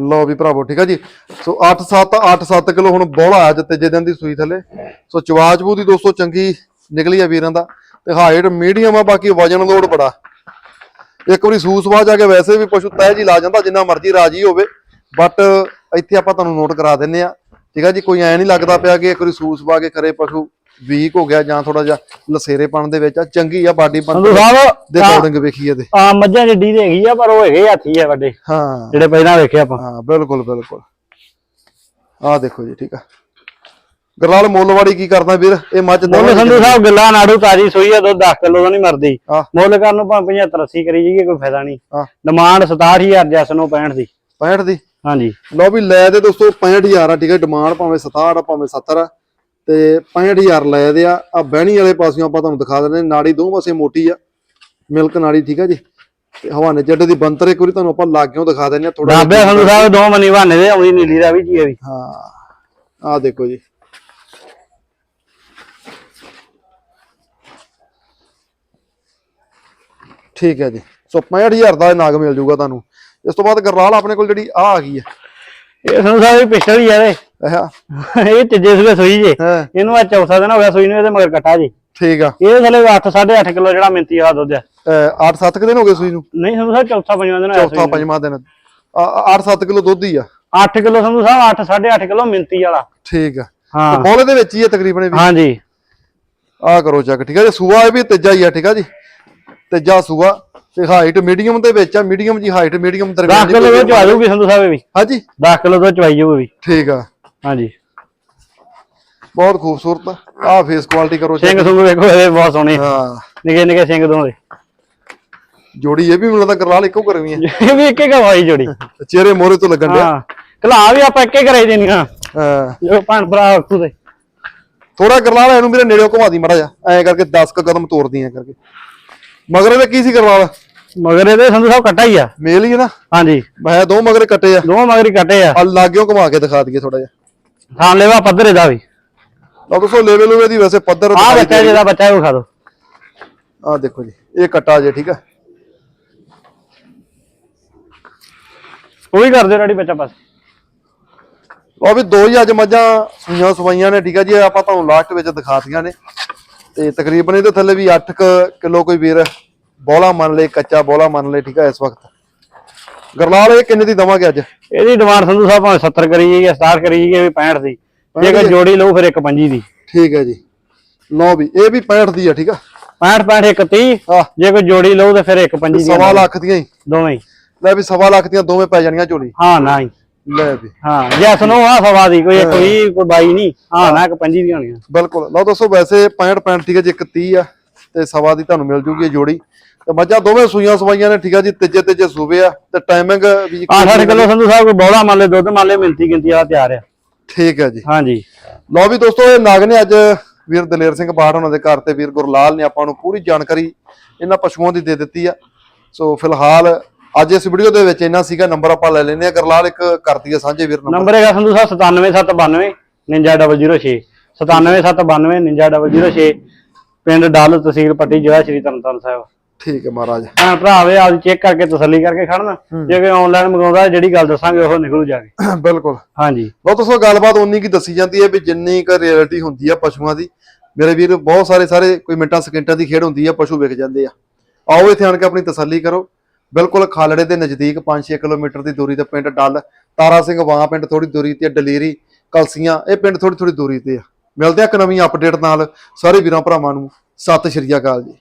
ਲਓ ਵੀ ਭਰਾਵੋ ਠੀਕ ਆ ਜੀ। ਸੋ 8 7 8 7 ਕਿਲੋ ਹੁਣ ਬੋਲਾ ਅੱਜ ਤੀਜੇ ਦਿਨ ਦੀ ਸੂਈ ਥੱਲੇ। ਸੋ ਚਵਾ ਚਬੂ ਦੀ ਦੋਸਤੋ ਚੰਗੀ ਨਿਕਲੀ ਆ ਵੀਰਾਂ ਦਾ। ਤੇ ਹਾਈਟ ਮੀਡੀਅਮ ਆ ਬਾਕੀ ਵਜਨ ਲੋਡ ਬੜਾ। ਇੱਕ ਵਾਰੀ ਸੂਸਵਾ ਜਾ ਕੇ ਵੈਸੇ ਵੀ ਪਸ਼ੂ ਤਹਿ ਜੀ ਲਾ ਜਾਂਦਾ ਜਿੰਨਾ ਮਰਜ਼ੀ ਰਾਜੀ ਹੋਵੇ। ਬਟ ਇੱਥੇ ਆਪਾਂ ਤੁਹਾਨੂੰ ਨੋਟ ਕਰਾ ਦਿੰਨੇ ਆ। ਠੀਕ ਆ ਜੀ ਕੋਈ ਐ ਨਹੀਂ ਲੱਗਦਾ ਪਿਆ ਕਿ ਇੱਕ ਵਾਰੀ ਸੂਸਵਾ ਕੇ ਕਰੇ ਪਸ਼ੂ ਵੀਕ ਹੋ ਗਿਆ ਜਾਂ ਥੋੜਾ ਜਿਹਾ ਲਸੇਰੇਪਣ ਦੇ ਵਿੱਚ ਆ। ਚੰਗੀ ਆ ਬਾਡੀ ਸੰਧੂ ਸਾਹਿਬ ਦੇ ਅਕੋਰਡਿੰਗ ਵੇਖੀਏ ਤੇ। ਆ ਮੱਝਾਂ ਜਿੱਡੀ ਤੇ ਹੈਗੀ ਆ ਪਰ ਉਹ ਹੈਗੇ ਹਾਥੀ ਆ ਵੱਡੇ ਹਾਂ। ਜਿਹੜੇ ਪਹਿਲਾਂ ਵੇਖੇ ਆਪਾਂ। ਹਾਂ ਬਿਲਕੁਲ ਬਿਲਕੁਲ। ਆਹ ਦੇਖੋ ਜੀ ਠੀਕ ਆ। ਗਰਲਾਲ ਮੁੱਲਵਾੜੀ ਕੀ ਕਰਦਾ ਵੀਰ? ਇਹ ਮੱਝ ਮੁੱਲ ਸੰਧੂ ਸਾਹਿਬ ਗੱਲਾਂ ਨਾੜੂ ਤਾਜੀ ਸੋਈ ਆ ਦੁੱਧ 10 ਕਿਲੋ ਦਾ ਨਹੀਂ ਮਰਦੀ। ਮੁੱਲ ਕਰਨ ਨੂੰ ਭਾਵੇਂ 75 80 ਕਰੀ ਜਾਈਏ ਕੋਈ ਫਾਇਦਾ ਨਹੀਂ। ਡਿਮਾਂਡ 67000 ਜੈਸ ਨੂੰ 65 ਦੀ। 65 ਦੀ? ਹਾਂਜੀ। ਲਓ ਵੀ ਲੈ ਦੇ ਦੋਸਤੋ 65000 ਆ ਠੀਕ ਹੈ ਡਿਮਾਂਡ ਭਾਵੇਂ 67 ਆ ਭਾਵੇਂ 70 ਆ। ਤੇ 65000 ਲੈ ਦੇ ਆ। ਆ ਬਹਿਣੀ ਵਾਲੇ ਪਾਸਿਓਂ ਆਪਾਂ ਤੁਹਾਨੂੰ ਦਿਖਾ ਦਿੰਦੇ ਹਾਂ, ਨਾੜੀ ਦੋ ਪਾਸੇ ਮੋਟੀ ਆ। ਮਿਲਕ ਨਾੜੀ ਠੀਕ ਹੈ ਜੀ। ਤੇ ਹਵਾਨੇ ਜੱਡੇ ਦੀ ਬੰਤਰ ਇੱਕ ਵਾਰੀ ਤੁਹਾਨੂੰ ਆਪਾਂ ਲਾਗਿਓਂ ਦਿਖਾ ਦਿੰਦੇ ਆ ਥੋੜਾ ਰਾਬਿਆ ਸੰਧੂ ਸਾਹਿਬ ਦੋ ਮਨੀ ਬਹਾਨੇ ਦੇ ਆਉਣੀ ਨੀਲੀ ਦਾ ਵੀ ਜੀ ਇਹ ਵੀ। ਹਾਂ। ਆਹ ਦੇਖੋ ਜੀ। ਠੀਕ ਹੈ ਜੀ। ਸੋ 65000 ਦਾ ਇਹ ਨਾਗ ਮਿਲ ਜਾਊਗਾ ਤੁਹਾਨੂੰ। ਇਸ ਤੋਂ ਬਾਅਦ ਗਰਲਾਲ ਆਪਣੇ ਕੋਲ ਜਿਹੜੀ ਆ ਆ ਗਈ ਹੈ। ਇਹ ਸਾਹਿਬ ਵੀ ਪਿਛਲ ਹੀ ਆ ਇਹ ਤੀਜੇ ਸੂਏ ਸੂਈ ਜੇ। ਹਾਂ। ਇਹਨੂੰ ਆ ਚੌਥਾ ਦਿਨ ਹੋ ਗਿਆ ਸੂਈ ਨੂੰ ਇਹਦੇ ਮਗਰ ਕੱਟਾ ਜੀ। ਠੀਕ ਆ। ਇਹ ਥਲੇ 8 8.5 ਕਿਲੋ ਜਿਹੜਾ ਮਿੰਤੀ ਵਾਲਾ ਦੁੱਧ ਆ। 8-7 ਦਿਨ ਹੋ ਗਏ ਸੂਈ ਨੂੰ? ਨਹੀਂ ਸਾਹਿਬ ਚੌਥਾ ਪੰਜਵਾਂ ਦਿਨ ਹੋਇਆ ਚੌਥਾ ਪੰਜਵਾਂ ਦਿਨ। 8-7 ਕਿਲੋ ਦੁੱਧ ਹੀ ਆ। 8 ਕਿਲੋ ਸੰਧੂ ਸਾਹਿਬ 8 8.5 ਕਿਲੋ ਮਿੰਤੀ ਵਾਲਾ। ਠੀਕ ਆ। ਹਾਂ। ਬੋਲੇ ਦੇ ਵਿੱਚ ਹੀ ਆ ਤਕਰੀਬਨ ਵੀ। ਹਾਂਜੀ। ਆ ਕਰੋ ਚੈੱਕ ਠੀਕ ਆ ਜੀ ਸੂਆ ਇਹ ਵੀ ਤੀਜਾ ਹੀ ਆ ਠੀਕ ਆ ਜੀ। ਤੀਜਾ ਸੂਆ ਤੇ ਹਾਈਟ ਮੀਡੀਅਮ ਦੇ ਵਿੱਚ ਆ ਮੀਡੀਅਮ ਜੀ ਹਾਈਟ ਮੀਡੀਅਮ 10 ਦਰਮਿਆਨੀ ਕਿਲੋ ਦੁੱਧ ਚਵਾ ਜੂਗੀ ਸੰਧੂ ਸਾਹਿਬ ਇਹ ਵੀ? ਹਾਂਜੀ। 10 ਕਿਲੋ ਦੁੱਧ ਚਵਾਈ ਜਾਊਗੀ ਵੀ? ਠੀਕ ਆ। ਹਾਂਜੀ। ਬਹੁਤ ਖੂਬਸੂਰਤ। ਆ ਫੇਸ ਕੁਆਲਿਟੀ ਕਰੋ। ਸਿੰਘ ਸੁੰਗ ਵੇਖੋ ਇਹਦੇ ਬਹੁਤ ਸੋਹਣੇ। ਹਾਂ। ਨਿੱਕੇ ਨਿੱਕੇ ਸਿੰਘ ਦੋਵੇਂ ਜੋੜੀ ਇਹ ਵੀ ਮੈਨੂੰ ਲੱਗਦਾ ਕਰਲਾਲ ਇੱਕੋ ਕਰਵੀ ਹੈ ਇਹ ਵੀ ਇੱਕੇ ਗਵਾਈ ਜੋੜੀ। ਚਿਹਰੇ ਮੋਰੇ ਤੋਂ ਲੱਗਣ ਡਿਆ। ਹਾਂ। ਕਲਾ ਵੀ ਆਪਾਂ ਇੱਕੇ ਘਰੇ ਦੇਣੀਆਂ ਹਾਂ। ਜੋ ਭੈਣ ਭਰਾ ਉੱਤੋਂ ਦੇ। ਥੋੜਾ ਕਰਲਾਲ ਇਹਨੂੰ ਮੇਰੇ ਨੇੜਿਓਂ ਘੁਮਾ ਦੀ ਮੜਾ ਜਾ ਐਂ ਕਰਕੇ 10 ਕ ਕਦਮ ਤੋੜਦੀ ਐ ਕਰਕੇ। ਮਗਰ ਇਹਦੇ ਕੀ ਸੀ ਕਰਲਾਲ ਮਗਰ ਇਹਦੇ ਸੰਧੂ ਸਾਹਿਬ ਕੱਟਾ ਹੀ ਆ। ਮੇਲ ਹੀ ਹੈ ਨਾ? ਹਾਂਜੀ। ਮੈਂ ਦੋ ਮਗਰ ਕੱਟੇ ਆ। ਦੋਵਾਂ ਮਗਰ ਹੀ ਕੱਟੇ ਆ। ਆ ਲਾਗਿਓ ਘੁਮਾ ਕੇ ਦਿਖਾ ਦਈਏ ਥੋੜਾ ਜਿਹਾ। ਥਾਂ ਲੈਵਾ ਪੱਧਰੇ ਦਾ ਵੀ। ਲਓ ਦੋਸਤੋ ਲੈਵਲ ਲੂਵੇ ਦੀ ਵੈਸੇ ਪੱਧਰ ਆਹ ਬੱਚਾ ਜਿਹਦਾ ਬੱਚਾ ਉਹ ਖਾ ਦੋ ਆ ਦੇਖੋ ਜੀ ਇਹ ਕੱਟਾ ਜੇ ਠੀਕ ਆ। ਉਹ ਵੀ ਕਰ ਦਿਓ ਰੈਡੀ ਬੱਚਾ ਬਸ। ਉਹ ਵੀ ਦੋ ਹੀ ਅੱਜ ਮੱਝਾਂ ਸੂਈਆਂ ਸਵਾਈਆਂ ਨੇ ਠੀਕ ਆ ਜੀ ਆਪਾਂ ਤੁਹਾਨੂੰ ਲਾਸਟ ਵਿੱਚ ਦਿਖਾਤੀਆਂ ਨੇ। ਤੇ ਤਕਰੀਬਨ ਇਹਦੇ ਥੱਲੇ ਵੀ 8 ਕਿਲੋ ਕੋਈ ਵੀਰ ਬੋਲਾ ਮੰਨ ਲੇ ਕੱਚਾ ਬੋਲਾ ਮੰਨ ਲੇ ਠੀਕ ਆ ਇਸ ਵਕਤ। ਗਰਲਾਲ ਇਹ ਕਿੰਨੇ ਦੀ ਦਵਾਂਗੇ ਅੱਜ? ਇਹਦੀ ਡਿਮਾਂਡ ਸੰਧੂ ਸਾਹਿਬ ਭਾਵੇਂ 70 ਕਰੀ ਜਾਈਏ 60 ਕਰੀ ਜਾਈਏ ਵੀ 65 ਦੀ। ਜੇ ਕੋਈ ਜੋੜੀ ਲਊ ਫਿਰ ਇੱਕ ਪੰਜੀ ਦੀ। ਠੀਕ ਹੈ ਜੀ। ਲਓ ਵੀ ਇਹ ਵੀ 65 ਦੀ ਆ ਠੀਕ ਆ? 65 65 ਇੱਕ 30 ਆ ਜੇ ਕੋਈ ਜੋੜੀ ਲਊ ਤੇ ਫਿਰ ਇੱਕ ਪੰਜੀ ਦੀ ਸਵਾ ਲੱਖ ਦੀਆਂ ਹੀ। ਦੋਵੇਂ ਹੀ। ਲੈ ਵੀ ਸਵਾ ਲੱਖ ਦੀਆਂ ਦੋਵੇਂ ਪੈ ਜਾਣੀਆਂ ਝੋਲੀ। ਹਾਂ ਨਾ ਹੀ। ਲੈ ਵੀ। ਹਾਂ ਜੈਸ ਨੂੰ ਆ ਸਵਾ ਦੀ ਕੋਈ 20 ਕੋਈ 22 ਨਹੀਂ। ਹਾਂ ਨਾ ਇੱਕ ਪੰਜੀ ਦੀਆਂ ਹੋਣੀਆਂ। ਬਿਲਕੁਲ। ਲਓ ਦੋਸਤੋ ਵੈਸੇ 65 65 ਠੀਕ ਹੈ ਜੀ ਇੱਕ 30 ਆ ਤੇ ਸਵਾ ਦੀ ਤੁਹਾਨੂੰ ਮਿਲ ਜੂਗੀ ਜੋੜੀ। ਤੇ ਮੱਝਾਂ ਦੋਵੇਂ ਸੂਈਆਂ ਸਵਾਈਆਂ ਨੇ ਠੀਕ ਆ ਜੀ ਤੀਜੇ ਤੀਜੇ ਸੂਬੇ ਆ ਤੇ ਟਾਈਮਿੰਗ ਵੀ 8-8 ਕਿਲੋ ਸੰਧੂ ਸਾਹਿਬ ਕੋਈ ਬੋਲਾ ਮੰਨ ਲੈ ਦੁੱਧ ਮੰਨ ਲੈ ਮਿੰਤੀ ਗਿਣਤੀ ਵਾਲਾ ਤਿਆਰ ਆ। ਠੀਕ ਹੈ ਜੀ। ਹਾਂਜੀ ਲਓ ਵੀ ਦੋਸਤੋ ਇਹ ਨਗ ਨੇ ਅੱਜ ਵੀਰ ਦਲੇਰ ਸਿੰਘ ਬਾੜ ਉਹਨਾਂ ਦੇ ਘਰ ਤੇ ਵੀਰ ਗੁਰਲਾਲ ਨੇ ਆਪਾਂ ਨੂੰ ਪੂਰੀ ਜਾਣਕਾਰੀ ਇਹਨਾਂ ਪਸ਼ੂਆਂ ਦੀ ਦੇ ਦਿੱਤੀ ਆ। ਸੋ ਫਿਲਹਾਲ ਅੱਜ ਇਸ ਵੀਡੀਓ ਦੇ ਵਿੱਚ ਇੰਨਾ ਸੀਗਾ ਨੰਬਰ ਆਪਾਂ ਲੈ ਲੈਨੇ ਆ ਗੁਰਲਾਲ ਇੱਕ ਕਰਤੀ ਆ ਸਾਂਝੇ ਵੀਰ ਨੰਬਰ ਨੰਬਰ ਹੈਗਾ ਸੰਧੂ ਸਾਹਿਬ 97792 99006 97792 99006 ਪਿੰਡ ਡੱਲ ਤਹਿਸੀਲ ਪੱਟੀ ਜ਼ਿਲ੍ਹਾ ਸ਼੍ਰੀ ਤਰਨਤਾਰਨ ਸਾਹਿਬ। ਠੀਕ ਹੈ ਮਹਾਰਾਜ। ਹਾਂ ਭਰਾ ਆਪ ਚੈੱਕ ਕਰਕੇ ਤਸੱਲੀ ਕਰਕੇ ਖੜਨਾ। ਜੇ ਕੋਈ ਆਨਲਾਈਨ ਮੰਗਾਉਂਦਾ ਜਿਹੜੀ ਗੱਲ ਦੱਸਾਂਗੇ ਉਹ ਨਿਕਲੂ ਜਾ ਕੇ। ਬਿਲਕੁਲ। ਹਾਂਜੀ। ਲਓ ਦੋਸਤੋ ਗੱਲਬਾਤ ਉਨੀ ਕੀ ਦੱਸੀ ਜਾਂਦੀ ਹੈ ਵੀ ਜਿੰਨੀ ਕੁ ਰਿਐਲਿਟੀ ਹੁੰਦੀ ਆ ਪਸ਼ੂਆਂ ਦੀ। ਮੇਰੇ ਵੀਰ ਬਹੁਤ ਸਾਰੇ ਸਾਰੇ ਕੋਈ ਮਿੰਟਾਂ ਸਕਿੰਟਾਂ ਦੀ ਖੇਡ ਹੁੰਦੀ ਆ ਪਸ਼ੂ ਵਿਕ ਜਾਂਦੇ ਆ। ਆਓ ਇੱਥੇ ਆਣ ਕੇ ਆਪਣੀ ਤਸੱਲੀ ਕਰੋ। ਬਿਲਕੁਲ ਖਾਲੜੇ ਦੇ ਨਜ਼ਦੀਕ 5-6 ਕਿਲੋਮੀਟਰ ਦੀ ਦੂਰੀ ਤੇ ਪਿੰਡ ਡੱਲ, ਤਾਰਾ ਸਿੰਘ ਵਾਂ ਪਿੰਡ ਥੋੜੀ ਦੂਰੀ ਤੇ ਡਲੇਰੀ, ਕਲਸੀਆਂ, ਇਹ ਪਿੰਡ ਥੋੜੀ ਥੋੜੀ ਦੂਰੀ ਤੇ ਆ। ਮਿਲਦੇ ਆ ਇੱਕ ਨਵੀਂ ਅਪਡੇਟ ਨਾਲ। ਸਾਰੇ ਵੀਰਾਂ ਭਰਾਵਾਂ ਨੂੰ ਸਤਿ ਸ਼੍ਰੀ ਅਕਾਲ ਜੀ।